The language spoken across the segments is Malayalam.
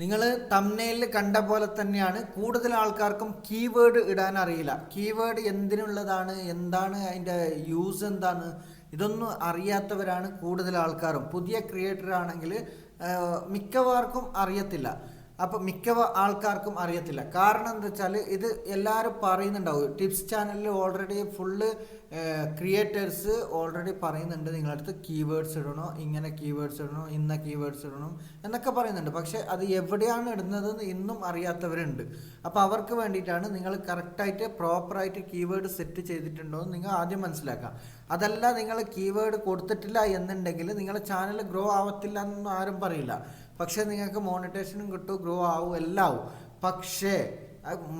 നിങ്ങൾ തമ്നയിൽ കണ്ട പോലെ തന്നെയാണ് കൂടുതൽ ആൾക്കാർക്കും കീവേഡ് ഇടാൻ അറിയില്ല. കീവേഡ് എന്തിനുള്ളതാണ് എന്താണ് അതിന്റെ യൂസ് എന്താണ് ഇതൊന്നും അറിയാത്തവരാണ് കൂടുതൽ ആൾക്കാരും. പുതിയ ക്രിയേറ്റർ ആണെങ്കിൽ മിക്കവാർക്കും അറിയത്തില്ല. അപ്പോൾ മിക്ക ആൾക്കാർക്കും അറിയത്തില്ല. കാരണം എന്താ വെച്ചാൽ ഇത് എല്ലാവരും പറയുന്നുണ്ടാവും. ടിപ്സ് ചാനലിൽ ഓൾറെഡി ഫുള്ള് ക്രിയേറ്റേഴ്സ് ഓൾറെഡി പറയുന്നുണ്ട്. നിങ്ങളടുത്ത് കീവേഡ്സ് ഇടണോ? ഇങ്ങനെ കീവേഡ്സ് ഇടണോ? ഇന്ന കീവേഡ്സ് ഇടണം? എന്നൊക്കെ പറയുന്നുണ്ട്. പക്ഷേ അത് എവിടെയാണ് ഇടുന്നതെന്ന് ഇന്നും അറിയാത്തവരുണ്ട്. അപ്പോൾ അവർക്ക് വേണ്ടിയിട്ടാണ് നിങ്ങൾ കറക്റ്റായിട്ട് പ്രോപ്പറായിട്ട് കീവേഡ് സെറ്റ് ചെയ്തിട്ടുണ്ടോ എന്ന് നിങ്ങൾ ആദ്യം മനസ്സിലാക്കാം അതല്ല നിങ്ങൾ കീവേഡ് കൊടുത്തിട്ടില്ല എന്നുണ്ടെങ്കിൽ നിങ്ങളുടെ ചാനൽ ഗ്രോ ആവത്തില്ല എന്നൊന്നും ആരും പറയില്ല. പക്ഷേ നിങ്ങൾക്ക് മോണിറ്റേഷനും കിട്ടും ഗ്രോ ആവും എല്ലാം ആവും. പക്ഷേ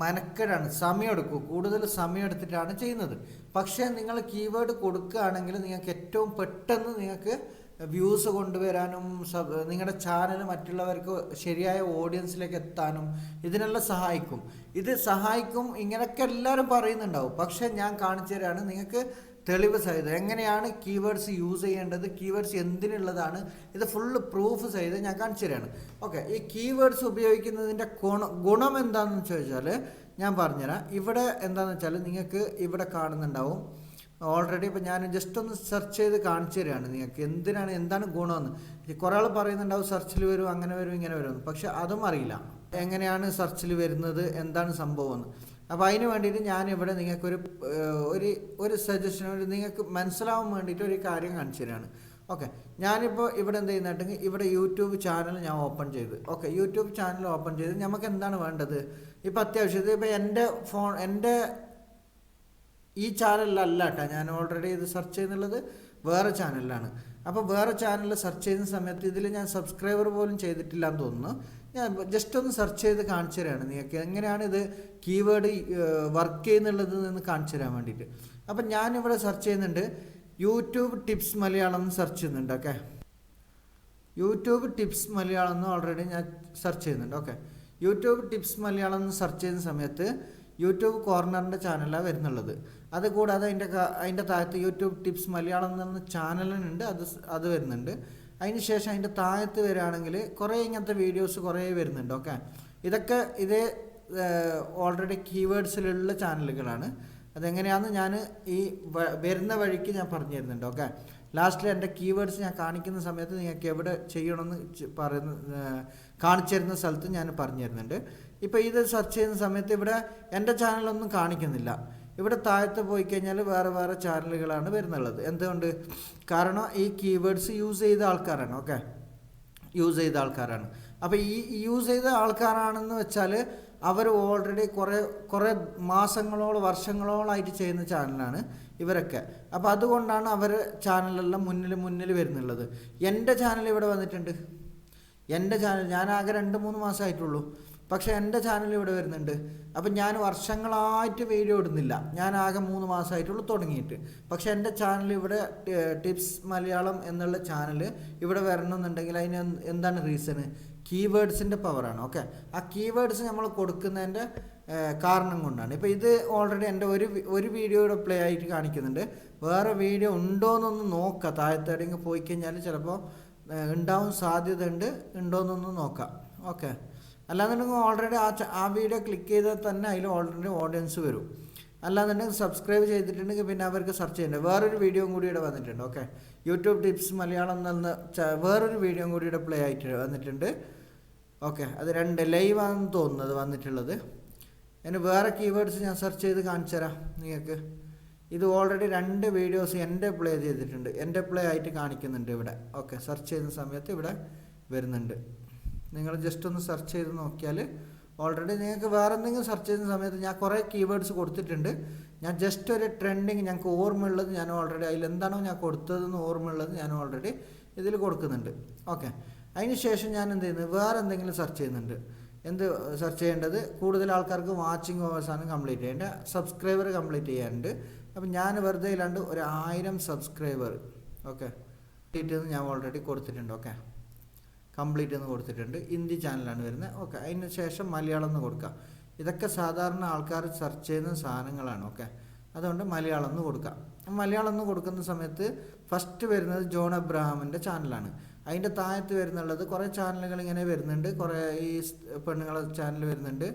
മനക്കെടാണ് സമയമെടുക്കും. കൂടുതൽ സമയമെടുത്തിട്ടാണ് ചെയ്യുന്നത്. പക്ഷേ നിങ്ങൾ കീവേഡ് കൊടുക്കുകയാണെങ്കിൽ നിങ്ങൾക്ക് ഏറ്റവും പെട്ടെന്ന് നിങ്ങൾക്ക് വ്യൂസ് കൊണ്ടുവരാനും നിങ്ങളുടെ ചാനൽ മറ്റുള്ളവർക്ക് ശരിയായ ഓഡിയൻസിലേക്ക് എത്താനും ഇതിനെല്ലാം സഹായിക്കും. ഇത് സഹായിക്കും ഇങ്ങനെയൊക്കെ എല്ലാവരും പറയുന്നുണ്ടാവും. പക്ഷേ ഞാൻ കാണിച്ചു തരാണ് നിങ്ങൾക്ക് തെളിവ് സഹിതം. എങ്ങനെയാണ് കീവേഡ്സ് യൂസ് ചെയ്യേണ്ടത്? കീവേഡ്സ് എന്തിനുള്ളതാണ്? ഇത് ഫുള്ള് പ്രൂഫ് സഹിതം ഞാൻ കാണിച്ചു തരാണ്. ഓക്കെ ഈ കീവേഡ്സ് ഉപയോഗിക്കുന്നതിന്റെ ഗുണം ഗുണം എന്താണെന്ന് ചോദിച്ചാൽ ഞാൻ പറഞ്ഞുതരാം. ഇവിടെ എന്താണെന്ന് വെച്ചാൽ നിങ്ങൾക്ക് ഇവിടെ കാണുന്നുണ്ടാവും. ഓൾറെഡി ഇപ്പോൾ ഞാൻ ജസ്റ്റ് ഒന്ന് സെർച്ച് ചെയ്ത് കാണിച്ചു തരികയാണ് നിങ്ങൾക്ക്. എന്തിനാണ് എന്താണ് ഗുണമെന്ന്? കുറേ ആൾ പറയുന്നുണ്ടാവും സെർച്ചിൽ വരും അങ്ങനെ വരും ഇങ്ങനെ വരും. പക്ഷെ അതും അറിയില്ല. എങ്ങനെയാണ് സെർച്ചിൽ വരുന്നത്? എന്താണ് സംഭവം എന്ന്? അപ്പോൾ അതിന് വേണ്ടിയിട്ട് ഞാനിവിടെ നിങ്ങൾക്കൊരു ഒരു ഒരു സജഷൻ ഒരു നിങ്ങൾക്ക് മനസ്സിലാവാൻ വേണ്ടിയിട്ട് ഒരു കാര്യം കാണിച്ചു തരികയാണ് ഓക്കെ. ഞാനിപ്പോൾ ഇവിടെ എന്ത് ചെയ്യുന്നുണ്ടെങ്കിൽ ഇവിടെ യൂട്യൂബ് ചാനൽ ഞാൻ ഓപ്പൺ ചെയ്ത്. ഓക്കെ. യൂട്യൂബ് ചാനൽ ഓപ്പൺ ചെയ്ത് നമുക്ക് എന്താണ് വേണ്ടത്? ഇപ്പോൾ അത്യാവശ്യത്തിൽ ഇപ്പോൾ എന്റെ ഫോൺ എന്റെ ഈ ചാനലിലല്ല കേട്ടോ. ഞാൻ ഓൾറെഡി ഇത് സെർച്ച് ചെയ്യുന്നുള്ളത് വേറെ ചാനലിലാണ് അപ്പോൾ വേറെ ചാനലിൽ സെർച്ച് ചെയ്യുന്ന സമയത്ത് ഇതിൽ ഞാൻ സബ്സ്ക്രൈബർ പോലും ചെയ്തിട്ടില്ല എന്ന് തോന്നുന്നു. ഞാൻ ജസ്റ്റ് ഒന്ന് സെർച്ച് ചെയ്ത് കാണിച്ചു തരാണ് നിങ്ങൾക്ക് എങ്ങനെയാണ് ഇത് കീവേഡ് വർക്ക് ചെയ്യുന്നുള്ളത് എന്ന് കാണിച്ചു തരാൻ വേണ്ടിയിട്ട്. അപ്പം ഞാനിവിടെ സെർച്ച് ചെയ്യുന്നുണ്ട്. യൂട്യൂബ് ടിപ്സ് മലയാളം എന്ന് സെർച്ച് ചെയ്യുന്നുണ്ട് ഓക്കെ യൂട്യൂബ് ടിപ്സ് മലയാളം എന്ന് ഓൾറെഡി ഞാൻ സെർച്ച് ചെയ്യുന്നുണ്ട് ഓക്കെ യൂട്യൂബ് ടിപ്സ് മലയാളം എന്ന് സെർച്ച് ചെയ്യുന്ന സമയത്ത് യൂട്യൂബ് കോർണറിന്റെ ചാനലാണ് വരുന്നുള്ളത്. അതുകൂടാതെ അതിന്റെ അതിന്റെ താഴത്ത് യൂട്യൂബ് ടിപ്സ് മലയാളം എന്ന ചാനലിനുണ്ട് അത് അത് വരുന്നുണ്ട്. അതിന് ശേഷം അതിന്റെ താഴത്ത് വരികയാണെങ്കിൽ കുറേ ഇങ്ങനത്തെ വീഡിയോസ് കുറേ വരുന്നുണ്ട് ഓക്കെ ഇതൊക്കെ ഇതേ ഓൾറെഡി കീവേഡ്സിലുള്ള ചാനലുകളാണ് അതെങ്ങനെയാണെന്ന് ഞാൻ ഈ വരുന്ന വഴിക്ക് ഞാൻ പറഞ്ഞു തരുന്നുണ്ട് ഓക്കെ ലാസ്റ്റിൽ എന്റെ കീവേഡ്സ് ഞാൻ കാണിക്കുന്ന സമയത്ത് നിങ്ങൾക്ക് എവിടെ ചെയ്യണമെന്ന് പറയുന്ന കാണിച്ചു തരുന്ന സ്ഥലത്ത് ഞാൻ പറഞ്ഞു തരുന്നുണ്ട് ഇപ്പോൾ ഇത് സെർച്ച് ചെയ്യുന്ന സമയത്ത് ഇവിടെ എന്റെ ചാനലൊന്നും കാണിക്കുന്നില്ല. ഇവിടെ താഴത്തെ പോയി കഴിഞ്ഞാൽ വേറെ വേറെ ചാനലുകളാണ് വരുന്നുള്ളത്. എന്തുകൊണ്ട്? കാരണം ഈ കീവേഡ്സ് യൂസ് ചെയ്ത ആൾക്കാരാണ് ഓക്കെ യൂസ് ചെയ്ത ആൾക്കാരാണ്. അപ്പോൾ ഈ യൂസ് ചെയ്ത ആൾക്കാരാണെന്ന് വെച്ചാൽ അവർ ഓൾറെഡി കുറേ കുറേ മാസങ്ങളോളം വർഷങ്ങളോളമായിട്ട് ചെയ്യുന്ന ചാനലാണ് ഇവരൊക്കെ. അപ്പോൾ അതുകൊണ്ടാണ് അവർ ചാനലെല്ലാം മുന്നിൽ മുന്നിൽ വരുന്നുള്ളത്. എന്റെ ചാനൽ ഇവിടെ വന്നിട്ടുണ്ട്. എന്റെ ചാനൽ ഞാൻ ആകെ രണ്ട് മൂന്ന് മാസമായിട്ടുള്ളൂ. പക്ഷേ എന്റെ ചാനൽ ഇവിടെ വരുന്നുണ്ട്. അപ്പം ഞാൻ വർഷങ്ങളായിട്ട് വീഡിയോ ഇടുന്നില്ല. ഞാൻ ആകെ മൂന്ന് മാസമായിട്ടുള്ളൂ തുടങ്ങിയിട്ട്. പക്ഷേ എന്റെ ചാനൽ ഇവിടെ ടിപ്സ് മലയാളം എന്നുള്ള ചാനൽ ഇവിടെ വരണമെന്നുണ്ടെങ്കിൽ അതിന് എന്ത്- എന്താണ് റീസണ് കീവേഡ്സിന്റെ പവറാണ് ഓക്കെ ആ കീവേഡ്സ് നമ്മൾ കൊടുക്കുന്നതിന്റെ കാരണം കൊണ്ടാണ്. ഇപ്പോൾ ഇത് ഓൾറെഡി എന്റെ ഒരു ഒരു വീഡിയോയുടെ പ്ലേ ആയിട്ട് കാണിക്കുന്നുണ്ട്. വേറെ വീഡിയോ ഉണ്ടോ എന്നൊന്ന് നോക്കാം. താഴത്തെ പോയി കഴിഞ്ഞാൽ ചിലപ്പോൾ ഉണ്ടാവും സാധ്യത ഉണ്ട് ഉണ്ടോ എന്നൊന്ന് നോക്കാം. ഓക്കെ അല്ലാന്നുണ്ടെങ്കിൽ ഓൾറെഡി ആ ആ വീഡിയോ ക്ലിക്ക് ചെയ്താൽ തന്നെ അതിൽ ഓൾറെഡി ഓഡിയൻസ് വരും. അല്ലാന്നുണ്ടെങ്കിൽ സബ്സ്ക്രൈബ് ചെയ്തിട്ടുണ്ടെങ്കിൽ പിന്നെ അവർക്ക് സെർച്ച് ചെയ്യേണ്ടത് വേറൊരു വീഡിയോയും കൂടി ഇവിടെ വന്നിട്ടുണ്ട് ഓക്കെ യൂട്യൂബ് ടിപ്സ് മലയാളം എന്ന വേറൊരു വീഡിയോയും കൂടി ഇവിടെ പ്ലേ ആയിട്ട് വന്നിട്ടുണ്ട് ഓക്കെ അത് രണ്ട് ലൈവാണെന്ന് തോന്നുന്നത് വന്നിട്ടുള്ളത്. അതിന് വേറെ കീവേഡ്സ് ഞാൻ സെർച്ച് ചെയ്ത് കാണിച്ചു തരാം നിങ്ങൾക്ക്. ഇത് ഓൾറെഡി രണ്ട് വീഡിയോസ് എന്റെ പ്ലേ ചെയ്തിട്ടുണ്ട്. എന്റെ പ്ലേ ആയിട്ട് കാണിക്കുന്നുണ്ട് ഇവിടെ ഓക്കെ സെർച്ച് ചെയ്യുന്ന സമയത്ത് ഇവിടെ വരുന്നുണ്ട്. നിങ്ങൾ ജസ്റ്റ് ഒന്ന് സെർച്ച് ചെയ്ത് നോക്കിയാൽ ഓൾറെഡി നിങ്ങൾക്ക് വേറെ എന്തെങ്കിലും സെർച്ച് ചെയ്യുന്ന സമയത്ത് ഞാൻ കുറേ കീവേഡ്സ് കൊടുത്തിട്ടുണ്ട്. ഞാൻ ജസ്റ്റ് ഒരു ട്രെൻഡിങ് ഞങ്ങൾക്ക് ഓർമ്മയുള്ളത് ഞാൻ ഓൾറെഡി അതിൽ എന്താണോ ഞാൻ കൊടുത്തതെന്ന് ഓർമ്മയുള്ളത് ഞാൻ ഓൾറെഡി ഇതിൽ കൊടുക്കുന്നുണ്ട്. ഓക്കെ അതിന് ശേഷം ഞാൻ എന്ത് ചെയ്യുന്നത് വേറെ എന്തെങ്കിലും സെർച്ച് ചെയ്യുന്നുണ്ട്. എന്ത് സെർച്ച് ചെയ്യേണ്ടത്? കൂടുതൽ ആൾക്കാർക്ക് വാച്ചിങ് ഓവേഴ്സാണ് കംപ്ലീറ്റ് ചെയ്യേണ്ടത് സബ്സ്ക്രൈബർ കംപ്ലീറ്റ് ചെയ്യാനുണ്ട്. അപ്പം ഞാൻ വെറുതെ ഇല്ലാണ്ട് ഒരു ആയിരം സബ്സ്ക്രൈബർ ഓക്കെ കിട്ടിയത് ഞാൻ ഓൾറെഡി കൊടുത്തിട്ടുണ്ട്. ഓക്കെ കംപ്ലീറ്റ് എന്ന് കൊടുത്തിട്ടുണ്ട്. ഹിന്ദി ചാനലാണ് വരുന്നത്. ഓക്കെ. അതിന് ശേഷം മലയാളം എന്ന് കൊടുക്കുക ഇതൊക്കെ സാധാരണ ആൾക്കാർ സെർച്ച് ചെയ്യുന്ന സാധനങ്ങളാണ്. ഓക്കെ. അതുകൊണ്ട് മലയാളം എന്ന് കൊടുക്കാം. മലയാളം എന്ന് കൊടുക്കുന്ന സമയത്ത് ഫസ്റ്റ് വരുന്നത് ജോൺ അബ്രഹാമിന്റെ ചാനലാണ്. അതിന്റെ താഴത്ത് വരുന്നുള്ളത് കുറേ ചാനലുകൾ ഇങ്ങനെ വരുന്നുണ്ട്. കുറേ ഈ പെണ്ണുങ്ങളെ ചാനൽ വരുന്നുണ്ട്.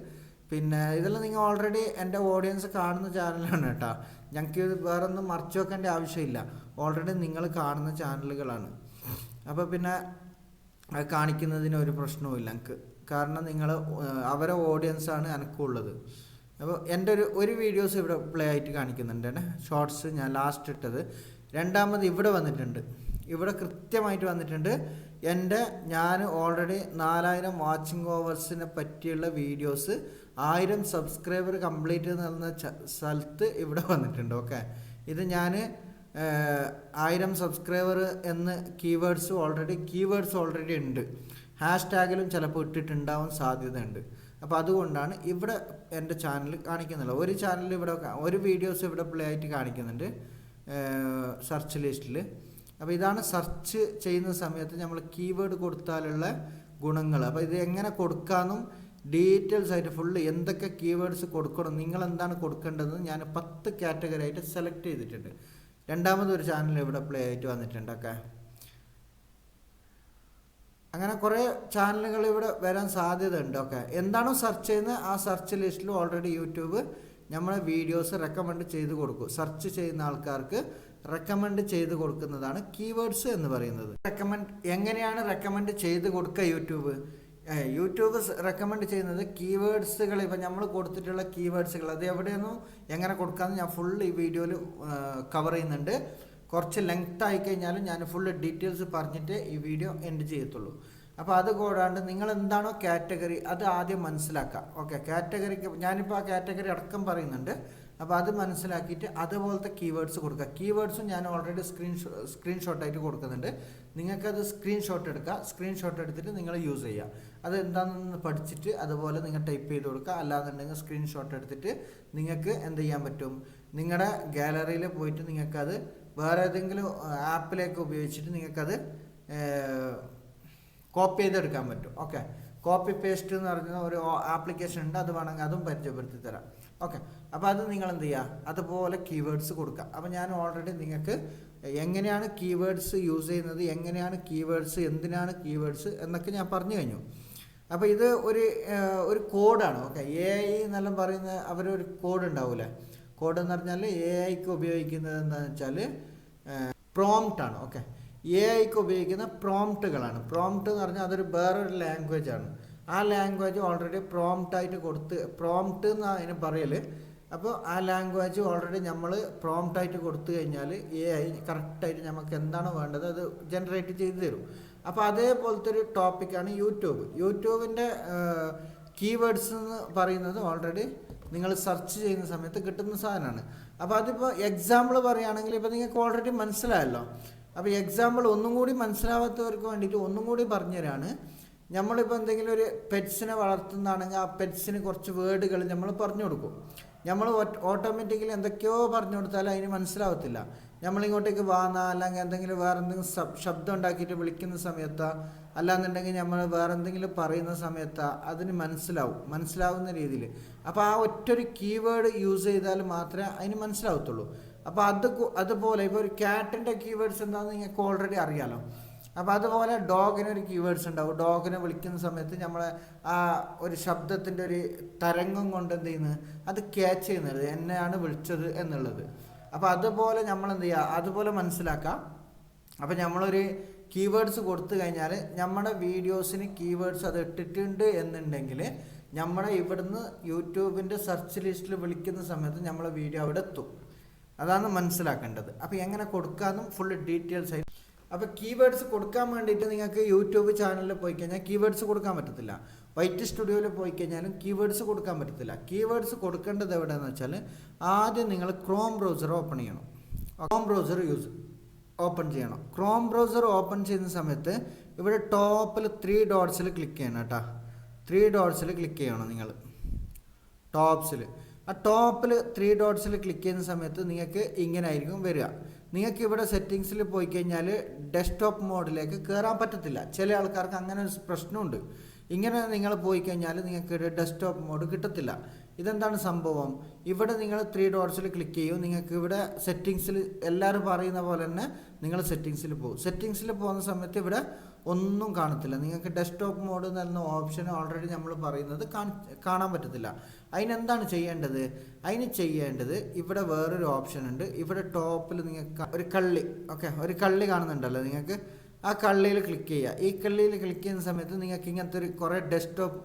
പിന്നെ ഇതെല്ലാം നിങ്ങൾ ഓൾറെഡി എന്റെ ഓഡിയൻസ് കാണുന്ന ചാനലാണ് കേട്ടോ. ഞങ്ങൾക്ക് വേറെ ഒന്നും മറച്ചു വെക്കേണ്ട ആവശ്യമില്ല. ഓൾറെഡി നിങ്ങൾ കാണുന്ന ചാനലുകളാണ് അപ്പോൾ പിന്നെ അത് കാണിക്കുന്നതിന് ഒരു പ്രശ്നവുമില്ല. എനിക്ക് കാരണം നിങ്ങൾ അവരെ ഓഡിയൻസാണ് എനിക്കുള്ളത് അപ്പോൾ എന്റെ ഒരു ഒരു വീഡിയോസ് ഇവിടെ പ്ലേ ആയിട്ട് കാണിക്കുന്നുണ്ട്. ഷോർട്സ് ഞാൻ ലാസ്റ്റ് ഇട്ടത്. രണ്ടാമത് ഇവിടെ വന്നിട്ടുണ്ട്. ഇവിടെ കൃത്യമായിട്ട് വന്നിട്ടുണ്ട്. എന്റെ ഞാൻ ഓൾറെഡി നാലായിരം വാച്ചിങ് ഓവേഴ്സിനെ പറ്റിയുള്ള വീഡിയോസ് ആയിരം സബ്സ്ക്രൈബർ കംപ്ലീറ്റ് എന്ന സ്ഥലത്ത് ഇവിടെ വന്നിട്ടുണ്ട്. ഓക്കെ ഇത് ഞാൻ ആയിരം സബ്സ്ക്രൈബർ എന്ന് കീവേഡ്സ് ഓൾറെഡി കീവേഡ്സ് ഓൾറെഡി ഉണ്ട്. ഹാഷ്ടാഗിലും ചിലപ്പോൾ ഇട്ടിട്ടുണ്ടാവാൻ സാധ്യതയുണ്ട്. അപ്പോൾ അതുകൊണ്ടാണ് ഇവിടെ എന്റെ ചാനൽ കാണിക്കുന്നുള്ളത് ഒരു ചാനൽ ഇവിടെ ഒരു വീഡിയോസ് ഇവിടെ പ്ലേ ആയിട്ട് കാണിക്കുന്നുണ്ട് സെർച്ച് ലിസ്റ്റിൽ അപ്പോൾ ഇതാണ് സെർച്ച് ചെയ്യുന്ന സമയത്ത് നമ്മൾ കീവേഡ് കൊടുത്താലുള്ള ഗുണങ്ങൾ. അപ്പോൾ ഇത് എങ്ങനെ കൊടുക്കാമെന്നും ഡീറ്റെയിൽസ് ആയിട്ട് ഫുള്ള് എന്തൊക്കെ കീവേഡ്സ് കൊടുക്കണം നിങ്ങൾ എന്താണ് കൊടുക്കേണ്ടതെന്ന് ഞാൻ പത്ത് കാറ്റഗറി ആയിട്ട് സെലക്ട് ചെയ്തിട്ടുണ്ട്. രണ്ടാമത് ഒരു ചാനൽ ഇവിടെ പ്ലേ ആയിട്ട് വന്നിട്ടുണ്ടൊക്കെ. അങ്ങനെ കുറേ ചാനലുകൾ ഇവിടെ വരാൻ സാധ്യത ഉണ്ട് ഓക്കെ എന്താണോ സെർച്ച് ചെയ്യുന്നത് ആ സെർച്ച് ലിസ്റ്റിൽ ഓൾറെഡി യൂട്യൂബ് നമ്മളെ വീഡിയോസ് റെക്കമെൻഡ് ചെയ്ത് കൊടുക്കും. സെർച്ച് ചെയ്യുന്ന ആൾക്കാർക്ക് റെക്കമെൻഡ് ചെയ്ത് കൊടുക്കുന്നതാണ് കീവേഡ്സ് എന്ന് പറയുന്നത്. റെക്കമെൻഡ് എങ്ങനെയാണ് റെക്കമെൻഡ് ചെയ്ത് കൊടുക്കുക യൂട്യൂബ്? യൂട്യൂബ് റെക്കമെൻഡ് ചെയ്യുന്നത് കീവേഡ്സുകൾ ഇപ്പം നമ്മൾ കൊടുത്തിട്ടുള്ള കീവേഡ്സുകൾ അത് എവിടെയൊന്നും എങ്ങനെ കൊടുക്കാമെന്ന് ഞാൻ ഫുൾ ഈ വീഡിയോയിൽ കവർ ചെയ്യുന്നുണ്ട്. കുറച്ച് ലെങ്ത് ആയി കഴിഞ്ഞാലും ഞാൻ ഫുള്ള് ഡീറ്റെയിൽസ് പറഞ്ഞിട്ട് ഈ വീഡിയോ എൻഡ് ചെയ്യത്തുള്ളൂ. അപ്പോൾ അത് കൂടാണ്ട് നിങ്ങൾ എന്താണോ കാറ്റഗറി അത് ആദ്യം മനസ്സിലാക്കുക ഓക്കെ കാറ്റഗറിക്ക് ഞാനിപ്പോൾ ആ കാറ്റഗറി അടക്കം പറയുന്നുണ്ട്. അപ്പോൾ അത് മനസ്സിലാക്കിയിട്ട് അതുപോലത്തെ കീവേഡ്സ് കൊടുക്കുക. കീവേഡ്സും ഞാൻ ഓൾറെഡി സ്ക്രീൻ സ്ക്രീൻഷോട്ടായിട്ട് കൊടുക്കുന്നുണ്ട്. നിങ്ങൾക്കത് സ്ക്രീൻഷോട്ട് എടുക്കുക. സ്ക്രീൻഷോട്ട് എടുത്തിട്ട് നിങ്ങൾ യൂസ് ചെയ്യുക. അത് എന്താണെന്ന് പഠിച്ചിട്ട് അതുപോലെ നിങ്ങൾ ടൈപ്പ് ചെയ്ത് കൊടുക്കുക. അല്ലാന്നുണ്ടെങ്കിൽ സ്ക്രീൻഷോട്ട് എടുത്തിട്ട് നിങ്ങൾക്ക് എന്ത് ചെയ്യാൻ പറ്റും? നിങ്ങളുടെ ഗാലറിയിൽ പോയിട്ട് നിങ്ങൾക്കത് വേറെ ഏതെങ്കിലും ആപ്പിലേക്ക് ഉപയോഗിച്ചിട്ട് നിങ്ങൾക്കത് കോപ്പി ചെയ്തെടുക്കാൻ പറ്റും. ഓക്കെ കോപ്പി പേസ്റ്റ് എന്ന് പറഞ്ഞ ഒരു ആപ്ലിക്കേഷൻ ഉണ്ട്. അത് വേണമെങ്കിൽ അതും പരിചയപ്പെടുത്തി തരാം. ഓക്കെ അപ്പോൾ അത് നിങ്ങൾ എന്ത് ചെയ്യുക അതുപോലെ കീവേഡ്സ് കൊടുക്കുക അപ്പോൾ ഞാൻ ഓൾറെഡി നിങ്ങൾക്ക് എങ്ങനെയാണ് കീവേഡ്സ് യൂസ് ചെയ്യുന്നത് എങ്ങനെയാണ് കീവേഡ്സ് എന്തിനാണ് കീവേഡ്സ് എന്നൊക്കെ ഞാൻ പറഞ്ഞു കഴിഞ്ഞു. അപ്പോൾ ഇത് ഒരു ഒരു കോഡാണ് ഓക്കെ എ ഐ എന്നെല്ലാം പറയുന്ന അവരൊരു കോഡ് ഉണ്ടാവില്ല കോഡ് എന്ന് പറഞ്ഞാൽ എ ഐക്ക് ഉപയോഗിക്കുന്നത് എന്താണെന്ന് വെച്ചാൽ പ്രോംപ്റ്റ് ആണ്. ഓക്കെ എ ഐക്ക് ഉപയോഗിക്കുന്ന പ്രോംപ്റ്റുകളാണ് പ്രോംപ്റ്റ് എന്ന് പറഞ്ഞാൽ അതൊരു വേറൊരു ലാംഗ്വേജ് ആണ്. ആ ലാംഗ്വേജ് ഓൾറെഡി പ്രോംപ്റ്റ് ആയിട്ട് കൊടുത്ത് പ്രോംപ്റ്റ് എന്ന് അതിന് പറയൽ അപ്പോൾ ആ ലാംഗ്വേജ് ഓൾറെഡി നമ്മൾ പ്രോംപ്റ്റ് ആയിട്ട് കൊടുത്തു കഴിഞ്ഞാൽ എ ഐ കറക്റ്റായിട്ട് നമുക്ക് എന്താണ് വേണ്ടത് അത് ജനറേറ്റ് ചെയ്ത് തരും. അപ്പോൾ അതേപോലത്തെ ഒരു ടോപ്പിക്കാണ് യൂട്യൂബ്. യൂട്യൂബിന്റെ കീവേഡ്സ് എന്ന് പറയുന്നത് ഓൾറെഡി നിങ്ങൾ സെർച്ച് ചെയ്യുന്ന സമയത്ത് കിട്ടുന്ന സാധനമാണ്. അപ്പോൾ അതിപ്പോൾ എക്സാമ്പിൾ പറയുകയാണെങ്കിൽ ഇപ്പോൾ നിങ്ങൾക്ക് ഓൾറെഡി മനസ്സിലായല്ലോ. അപ്പോൾ എക്സാമ്പിൾ ഒന്നും കൂടി മനസ്സിലാവാത്തവർക്ക് വേണ്ടിയിട്ട് ഒന്നും കൂടി പറഞ്ഞുതരാണ്. നമ്മളിപ്പോൾ എന്തെങ്കിലും ഒരു പെറ്റ്സിനെ വളർത്തുന്നതാണെങ്കിൽ ആ പെറ്റ്സിന് കുറച്ച് വേർഡുകൾ നമ്മൾ പറഞ്ഞു കൊടുക്കും. നമ്മൾ ഓട്ടോമാറ്റിക്കലി എന്തൊക്കെയോ പറഞ്ഞു കൊടുത്താൽ അതിന് മനസ്സിലാവത്തില്ല. നമ്മളിങ്ങോട്ടേക്ക് വാന്ന അല്ലെങ്കിൽ എന്തെങ്കിലും വേറെ എന്തെങ്കിലും ശബ്- ശബ്ദം ഉണ്ടാക്കിയിട്ട് വിളിക്കുന്ന സമയത്ത് അല്ലാന്നുണ്ടെങ്കിൽ നമ്മൾ വേറെ എന്തെങ്കിലും പറയുന്ന സമയത്ത് അതിന് മനസ്സിലാവും. മനസ്സിലാവുന്ന രീതിയിൽ. അപ്പോൾ ആ ഒറ്റൊരു കീവേഡ് യൂസ് ചെയ്താൽ മാത്രമേ അതിന് മനസ്സിലാവത്തുള്ളൂ. അപ്പോൾ അത് അതുപോലെ ഇപ്പോൾ ഒരു ക്യാറ്റിന്റെ കീവേഡ്സ് എന്താണെന്ന് നിങ്ങൾക്ക് ഓൾറെഡി അറിയാലോ. അപ്പോൾ അതുപോലെ ഡോഗിന് ഒരു കീവേഡ്സ് ഉണ്ടാവും. ഡോഗിനെ വിളിക്കുന്ന സമയത്ത് നമ്മൾ ആ ഒരു ശബ്ദത്തിന്റെ ഒരു തരംഗം കൊണ്ട് എന്ത് ചെയ്യുന്നത്? അത് ക്യാച്ച് ചെയ്യുന്നത്. എന്നെയാണ് വിളിച്ചത് എന്നുള്ളത്. അപ്പോൾ അതുപോലെ നമ്മൾ എന്ത് ചെയ്യുക? അതുപോലെ മനസ്സിലാക്കാം അപ്പോൾ നമ്മളൊരു കീവേഡ്സ് കൊടുത്തു കഴിഞ്ഞാൽ നമ്മുടെ വീഡിയോസിന് കീവേഡ്സ് അത് ഇട്ടിട്ടുണ്ട് എന്നുണ്ടെങ്കിൽ നമ്മളെ ഇവിടുന്ന് യൂട്യൂബിന്റെ സെർച്ച് ലിസ്റ്റിൽ വിളിക്കുന്ന സമയത്ത് നമ്മളെ വീഡിയോ അവിടെ എത്തും. അതാണ് മനസ്സിലാക്കേണ്ടത്. അപ്പോൾ എങ്ങനെ കൊടുക്കാമെന്നും ഫുൾ ഡീറ്റെയിൽസ് അപ്പോൾ കീവേഡ്സ് കൊടുക്കാൻ വേണ്ടിയിട്ട് നിങ്ങൾക്ക് യൂട്യൂബ് ചാനലിൽ പോയി കഴിഞ്ഞാൽ കീവേഡ്സ് കൊടുക്കാൻ പറ്റത്തില്ല. വൈറ്റ് സ്റ്റുഡിയോയിൽ പോയി കഴിഞ്ഞാലും കീവേഡ്സ് കൊടുക്കാൻ പറ്റത്തില്ല. കീവേഡ്സ് കൊടുക്കേണ്ടത് എവിടെയെന്ന് വെച്ചാൽ ആദ്യം നിങ്ങൾ ക്രോം ബ്രൗസർ ഓപ്പൺ ചെയ്യണം. ക്രോം ബ്രൗസർ യൂസ് ഓപ്പൺ ചെയ്യണം. ക്രോം ബ്രൗസർ ഓപ്പൺ ചെയ്യുന്ന സമയത്ത് ഇവിടെ ടോപ്പിൽ ത്രീ ഡോട്ട്സിൽ ക്ലിക്ക് ചെയ്യണം കേട്ടോ. ത്രീ ഡോട്ട്സിൽ ക്ലിക്ക് ചെയ്യണം നിങ്ങൾ. ടോപ്സിൽ ആ ടോപ്പിൽ ത്രീ ഡോട്ട്സിൽ ക്ലിക്ക് ചെയ്യുന്ന സമയത്ത് നിങ്ങൾക്ക് ഇങ്ങനെ ആയിരിക്കും വരിക. നിങ്ങൾക്ക് ഇവിടെ സെറ്റിങ്സിൽ പോയി കഴിഞ്ഞാൽ ഡെസ്ക്ടോപ്പ് മോഡിലേക്ക് കയറാൻ പറ്റത്തില്ല. ചില ആൾക്കാർക്ക് അങ്ങനെ ഒരു പ്രശ്നമുണ്ട്. ഇങ്ങനെ നിങ്ങൾ പോയി കഴിഞ്ഞാൽ നിങ്ങൾക്ക് ഡെസ്ക്ടോപ്പ് മോഡ് കിട്ടത്തില്ല. ഇതെന്താണ് സംഭവം? ഇവിടെ നിങ്ങൾ ത്രീ ഡോട്ട്സിൽ ക്ലിക്ക് ചെയ്യും. നിങ്ങൾക്ക് ഇവിടെ സെറ്റിങ്സിൽ എല്ലാവരും പറയുന്ന പോലെ തന്നെ നിങ്ങൾ സെറ്റിങ്സിൽ പോകും. സെറ്റിങ്സിൽ പോകുന്ന സമയത്ത് ഇവിടെ ഒന്നും കാണത്തില്ല. നിങ്ങൾക്ക് ഡെസ്ക്ടോപ്പ് മോഡ് എന്ന ഓപ്ഷൻ ഓൾറെഡി നമ്മൾ പറയുന്നത് കാണാൻ പറ്റത്തില്ല. അതിനെന്താണ് ചെയ്യേണ്ടത്? അതിന് ചെയ്യേണ്ടത് ഇവിടെ വേറൊരു ഓപ്ഷൻ ഉണ്ട്. ഇവിടെ ടോപ്പിൽ നിങ്ങൾക്ക് ഒരു കള്ളി. ഓക്കെ ഒരു കള്ളി കാണുന്നുണ്ടല്ലോ നിങ്ങൾക്ക് ആ കള്ളിയിൽ ക്ലിക്ക് ചെയ്യുക. ഈ കള്ളിയിൽ ക്ലിക്ക് ചെയ്യുന്ന സമയത്ത് നിങ്ങൾക്ക് ഇങ്ങനത്തെ ഒരു കുറേ ഡെസ്ക്ടോപ്പ്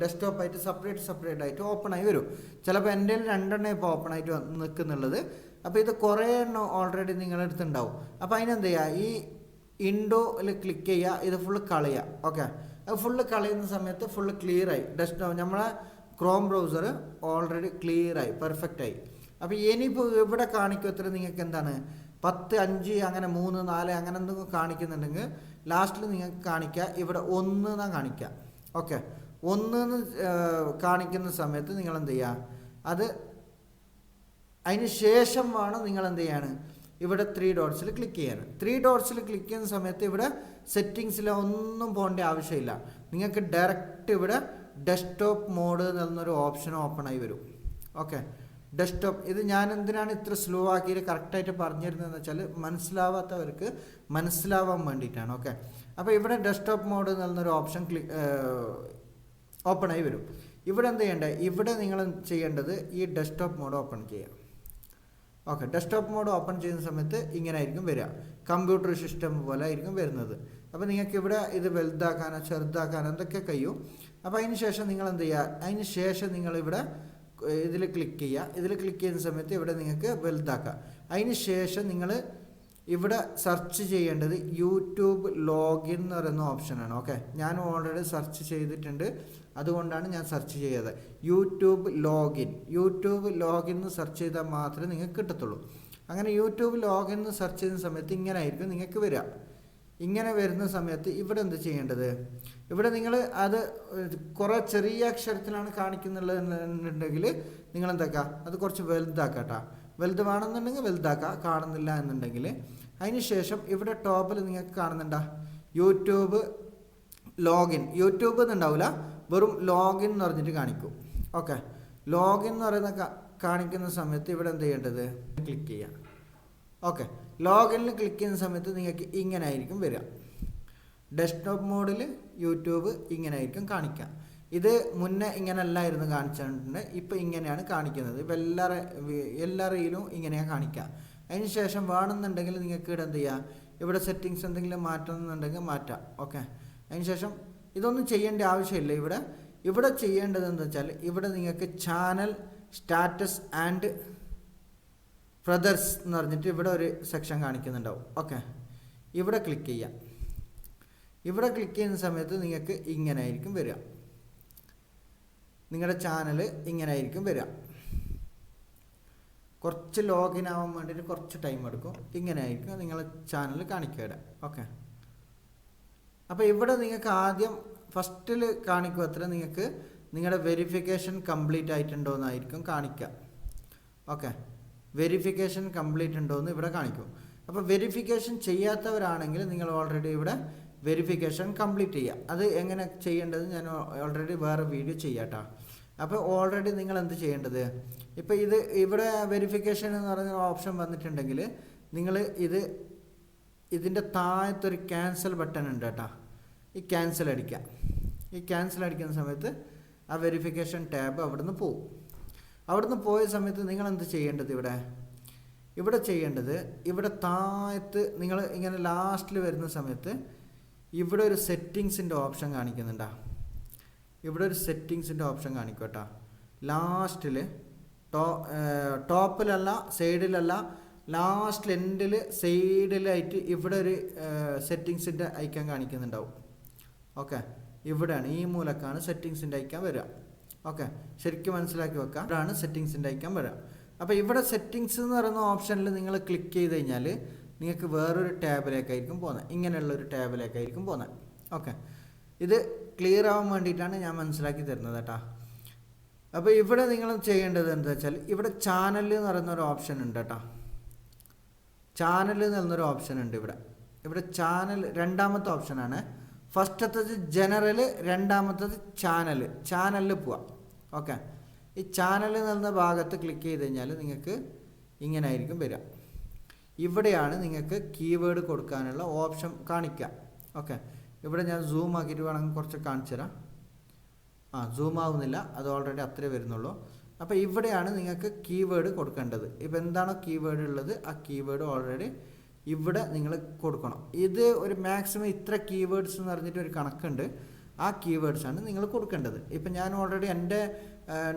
ഡെസ്ക്ടോപ്പ് ആയിട്ട് സെപ്പറേറ്റ് സെപ്പറേറ്റ് ആയിട്ട് ഓപ്പൺ ആയി വരും. ചിലപ്പോൾ എന്റെ രണ്ടെണ്ണം ഇപ്പോൾ ഓപ്പൺ ആയിട്ട് നിൽക്കുന്നുള്ളത്. അപ്പോൾ ഇത് കുറേ എണ്ണം ഓൾറെഡി നിങ്ങളുടെ അടുത്ത് ഉണ്ടാവും. അപ്പോൾ അതിനെന്ത് ചെയ്യുക? ഈ ഇൻഡോയിൽ ക്ലിക്ക് ചെയ്യുക. ഇത് ഫുള്ള് കളയുക. ഓക്കെ അത് ഫുള്ള് കളയുന്ന സമയത്ത് ഫുള്ള് ക്ലിയർ ആയി. ഡെസ്ക്ടോപ്പ് നമ്മളെ ക്രോം ബ്രൗസർ ഓൾറെഡി ക്ലിയർ ആയി പെർഫെക്റ്റ് ആയി. അപ്പോൾ ഇനിയിപ്പോൾ ഇവിടെ കാണിക്കത്ര നിങ്ങൾക്ക് എന്താണ്? പത്ത് അഞ്ച് അങ്ങനെ മൂന്ന് നാല് അങ്ങനെ എന്തെങ്കിലും കാണിക്കുന്നുണ്ടെങ്കിൽ ലാസ്റ്റിൽ നിങ്ങൾക്ക് കാണിക്കുക ഇവിടെ ഒന്ന് എന്നാ കാണിക്കുക ഓക്കെ ഒന്ന് എന്ന് കാണിക്കുന്ന സമയത്ത് നിങ്ങൾ എന്ത് ചെയ്യുക അത് അതിന് ശേഷം വേണം നിങ്ങൾ എന്ത് ചെയ്യാണ്? ഇവിടെ ത്രീ ഡോട്ട്സിൽ ക്ലിക്ക് ചെയ്യാൻ. ത്രീ ഡോട്ട്സിൽ ക്ലിക്ക് ചെയ്യുന്ന സമയത്ത് ഇവിടെ സെറ്റിങ്സിൽ ഒന്നും പോകേണ്ട ആവശ്യമില്ല. നിങ്ങൾക്ക് ഡയറക്റ്റ് ഇവിടെ ഡെസ്ക്ടോപ്പ് മോഡ് എന്നൊരു ഓപ്ഷൻ ഓപ്പൺ ആയി വരും. ഓക്കെ ഡെസ്ക്ടോപ്പ് ഇത് ഞാൻ എന്തിനാണ് ഇത്ര സ്ലോ ആക്കിയിട്ട് കറക്റ്റായിട്ട് പറഞ്ഞിരുന്നതെന്ന് വെച്ചാൽ മനസ്സിലാവാത്തവർക്ക് മനസ്സിലാവാൻ വേണ്ടിയിട്ടാണ്. ഓക്കെ അപ്പോൾ ഇവിടെ ഡെസ്ക്ടോപ്പ് മോഡ് എന്നൊരു ഓപ്ഷൻ ക്ലിക്ക് ഓപ്പൺ ആയി വരും. ഇവിടെ എന്ത് ചെയ്യേണ്ടത് ഇവിടെ നിങ്ങൾ ചെയ്യേണ്ടത് ഈ ഡെസ്ക്ടോപ്പ് മോഡ് ഓപ്പൺ ചെയ്യുക. ഓക്കെ ഡെസ്ക്ടോപ്പ് മോഡ് ഓപ്പൺ ചെയ്യുന്ന സമയത്ത് ഇങ്ങനെ ആയിരിക്കും വരിക. കമ്പ്യൂട്ടർ സിസ്റ്റം പോലെ ആയിരിക്കും വരുന്നത്. അപ്പോൾ നിങ്ങൾക്ക് ഇവിടെ ഇത് വലുതാക്കാനോ ചെറുതാക്കാനോ എന്തൊക്കെ കഴിയും? അപ്പോൾ അതിന് ശേഷം നിങ്ങൾ എന്ത് ചെയ്യുക? അതിന് ശേഷം നിങ്ങളിവിടെ ഇതിൽ ക്ലിക്ക് ചെയ്യുക. ഇതിൽ ക്ലിക്ക് ചെയ്യുന്ന സമയത്ത് ഇവിടെ നിങ്ങൾക്ക് വലുതാക്കാം അതിന് ശേഷം നിങ്ങൾ ഇവിടെ സെർച്ച് ചെയ്യേണ്ടത് യൂട്യൂബ് ലോഗിൻ എന്ന് പറയുന്ന ഓപ്ഷനാണ് ഓക്കെ ഞാൻ ഓൾറെഡി സെർച്ച് ചെയ്തിട്ടുണ്ട്. അതുകൊണ്ടാണ് ഞാൻ സെർച്ച് ചെയ്തത്. യൂട്യൂബ് ലോഗിൻ യൂട്യൂബ് ലോഗിൻ എന്ന് സെർച്ച് ചെയ്താൽ മാത്രമേ നിങ്ങൾക്ക് കിട്ടത്തുള്ളൂ. അങ്ങനെ യൂട്യൂബ് ലോഗിൻ എന്ന് സെർച്ച് ചെയ്യുന്ന സമയത്ത് ഇങ്ങനെ ആയിരിക്കും നിങ്ങൾക്ക് വരിക. ഇങ്ങനെ വരുന്ന സമയത്ത് ഇവിടെ എന്ത് ചെയ്യേണ്ടത്? ഇവിടെ നിങ്ങൾ അത് കുറേ ചെറിയ അക്ഷരത്തിലാണ് കാണിക്കുന്നുള്ളത് എന്നുണ്ടെങ്കിൽ നിങ്ങൾ എന്താക്കുക അത് കുറച്ച് വലുതാക്കാട്ടാ. വലുത് വേണമെന്നുണ്ടെങ്കിൽ വലുതാക്കുക കാണുന്നില്ല എന്നുണ്ടെങ്കിൽ അതിന് ശേഷം ഇവിടെ ടോപ്പിൽ നിങ്ങൾക്ക് കാണുന്നുണ്ട? YouTube login. യൂട്യൂബ് എന്നുണ്ടാവില്ല വെറും ലോഗിൻ എന്ന് പറഞ്ഞിട്ട് കാണിക്കും. ഓക്കെ. ലോഗിൻ എന്ന് പറയുന്ന കാണിക്കുന്ന സമയത്ത് ഇവിടെ എന്ത് ചെയ്യേണ്ടത്? ക്ലിക്ക് ചെയ്യാം. ഓക്കെ. ലോഗിനിൽ ക്ലിക്ക് ചെയ്യുന്ന സമയത്ത് നിങ്ങൾക്ക് ഇങ്ങനെ ആയിരിക്കും വരിക. ഡെസ്ക്ടോപ്പ് മോഡിൽ യൂട്യൂബ് ഇങ്ങനെ ആയിരിക്കും കാണിക്കുക. ഇത് മുന്നേ ഇങ്ങനെ അല്ലായിരുന്നു കാണിച്ചിട്ടുണ്ട് ഇപ്പോൾ ഇങ്ങനെയാണ് കാണിക്കുന്നത്. ഇപ്പോൾ എല്ലാ എല്ലാ റീലും ഇങ്ങനെയാണ് കാണിക്കുക. അതിന് ശേഷം വേണമെന്നുണ്ടെങ്കിൽ നിങ്ങൾക്ക് ഇവിടെ എന്ത് ചെയ്യുക ഇവിടെ സെറ്റിങ്സ് എന്തെങ്കിലും മാറ്റണമെന്നുണ്ടെങ്കിൽ മാറ്റാം. ഓക്കെ അതിന് ശേഷം ഇതൊന്നും ചെയ്യേണ്ട ആവശ്യമില്ല ഇവിടെ. ഇവിടെ ചെയ്യേണ്ടത് എന്താ വെച്ചാൽ ഇവിടെ നിങ്ങൾക്ക് ചാനൽ സ്റ്റാറ്റസ് ആൻഡ് ബ്രദേഴ്സ് എന്ന് പറഞ്ഞിട്ട് ഇവിടെ ഒരു സെക്ഷൻ കാണിക്കുന്നുണ്ടാവും. ഓക്കെ ഇവിടെ ക്ലിക്ക് ചെയ്യാം ഇവിടെ ക്ലിക്ക് ചെയ്യുന്ന സമയത്ത് നിങ്ങൾക്ക് ഇങ്ങനെ ആയിരിക്കും വരിക. നിങ്ങളുടെ ചാനൽ ഇങ്ങനെ ആയിരിക്കും വരിക. കുറച്ച് ലോഗിൻ ആവാൻ വേണ്ടിയിട്ട് കുറച്ച് ടൈം എടുക്കും. ഇങ്ങനെ ആയിരിക്കും നിങ്ങളെ ചാനൽ കാണിക്കുക ഓക്കെ അപ്പോൾ ഇവിടെ നിങ്ങൾക്ക് ആദ്യം ഫസ്റ്റിൽ കാണിക്കുക അത്ര നിങ്ങൾക്ക് നിങ്ങളുടെ വെരിഫിക്കേഷൻ കംപ്ലീറ്റ് ആയിട്ടുണ്ടോ എന്നായിരിക്കും കാണിക്കുക. ഓക്കെ വെരിഫിക്കേഷൻ കംപ്ലീറ്റ് ഉണ്ടോ എന്ന് ഇവിടെ കാണിക്കും. അപ്പോൾ വെരിഫിക്കേഷൻ ചെയ്യാത്തവരാണെങ്കിൽ നിങ്ങൾ ഓൾറെഡി ഇവിടെ വെരിഫിക്കേഷൻ കംപ്ലീറ്റ് ചെയ്യുക അത് എങ്ങനെ ചെയ്യേണ്ടത് ഞാൻ ഓൾറെഡി വേറെ വീഡിയോ ചെയ്യാട്ടോ. അപ്പോൾ ഓൾറെഡി നിങ്ങൾ എന്ത് ചെയ്യേണ്ടത്? ഇപ്പോൾ ഇത് ഇവിടെ വെരിഫിക്കേഷൻ എന്ന് പറഞ്ഞ ഓപ്ഷൻ വന്നിട്ടുണ്ടെങ്കിൽ നിങ്ങൾ ഇത് ഇതിന്റെ താഴത്തൊരു ക്യാൻസൽ ബട്ടൺ ഉണ്ട് കേട്ടോ ഈ ക്യാൻസൽ അടിക്കുക. ഈ ക്യാൻസൽ അടിക്കുന്ന സമയത്ത് ആ വെരിഫിക്കേഷൻ ടാബ് അവിടുന്ന് പോവും. അവിടുന്ന് പോയ സമയത്ത് നിങ്ങൾ എന്ത് ചെയ്യേണ്ടത് ഇവിടെ? ഇവിടെ ചെയ്യേണ്ടത് ഇവിടെ താഴത്ത് നിങ്ങൾ ഇങ്ങനെ ലാസ്റ്റിൽ വരുന്ന സമയത്ത് ഇവിടെ ഒരു സെറ്റിങ്സിന്റെ ഓപ്ഷൻ കാണിക്കുന്നുണ്ടാ. ഇവിടെ ഒരു സെറ്റിങ്സിന്റെ ഓപ്ഷൻ കാണിക്കും ലാസ്റ്റിൽ ടോ ടോപ്പിലല്ല സൈഡിലല്ല ലാസ്റ്റ് എൻഡിൽ സൈഡിലായിട്ട് ഇവിടെ ഒരു സെറ്റിങ്സിന്റെ ഐക്കൺ കാണിക്കുന്നുണ്ടാവും. ഓക്കെ. ഇവിടെയാണ് ഈ മൂലക്കാണ് സെറ്റിങ്സിന്റെ ഐക്കൺ വരിക. ഓക്കെ. ശരിക്കും മനസ്സിലാക്കി വെക്കാം. ഇവിടെയാണ് സെറ്റിങ്സിന്റെ ഐക്കൺ വരിക. അപ്പോൾ ഇവിടെ സെറ്റിങ്സ് എന്ന് പറയുന്ന ഓപ്ഷനിൽ നിങ്ങൾ ക്ലിക്ക് ചെയ്ത് കഴിഞ്ഞാൽ നിങ്ങൾക്ക് വേറൊരു ടാബിലേക്കായിരിക്കും പോകുന്നത്. ഇങ്ങനെയുള്ള ഒരു ടാബിലേക്കായിരിക്കും പോകുന്നത്. ഓക്കെ. ഇത് ക്ലിയർ ആവാൻ വേണ്ടിയിട്ടാണ് ഞാൻ മനസ്സിലാക്കി തരുന്നത് കേട്ടോ. അപ്പോൾ ഇവിടെ നിങ്ങൾ ചെയ്യേണ്ടത് എന്താ വെച്ചാൽ ഇവിടെ ചാനൽ എന്ന് പറയുന്ന ഒരു ഓപ്ഷൻ ഉണ്ട് കേട്ടോ. ചാനൽ എന്ന് പറയുന്നൊരു ഓപ്ഷൻ ഉണ്ട് ഇവിടെ. ഇവിടെ ചാനൽ രണ്ടാമത്തെ ഓപ്ഷനാണ് ഫസ്റ്റത്തത് ജനറൽ രണ്ടാമത്തത് ചാനൽ ചാനലിൽ പോവാം. ഓക്കെ. ഈ ചാനൽ എന്ന ഭാഗത്ത് ക്ലിക്ക് ചെയ്ത് കഴിഞ്ഞാൽ നിങ്ങൾക്ക് ഇങ്ങനെ ആയിരിക്കും വരിക. ഇവിടെയാണ് നിങ്ങൾക്ക് കീവേഡ് കൊടുക്കാനുള്ള ഓപ്ഷൻ കാണിക്കുക. ഓക്കെ ഇവിടെ ഞാൻ സൂം ആക്കിയിട്ട് വേണമെങ്കിൽ കുറച്ച് കാണിച്ചു തരാം. ആ സൂം ആവുന്നില്ല. അത് ഓൾറെഡി അത്രേ വരുന്നുള്ളൂ. അപ്പോൾ ഇവിടെയാണ് നിങ്ങൾക്ക് കീവേഡ് കൊടുക്കേണ്ടത്. ഇപ്പോൾ എന്താണോ കീവേഡ് ഉള്ളത്? ആ കീവേഡ് ഓൾറെഡി ഇവിടെ നിങ്ങൾ കൊടുക്കണം. ഇത് ഒരു മാക്സിമം ഇത്ര കീവേഡ്സ് എന്ന് പറഞ്ഞിട്ട് ഒരു കണക്കുണ്ട്. ആ കീവേഡ്സാണ് നിങ്ങൾ കൊടുക്കേണ്ടത്. ഇപ്പം ഞാൻ ഓൾറെഡി എന്റെ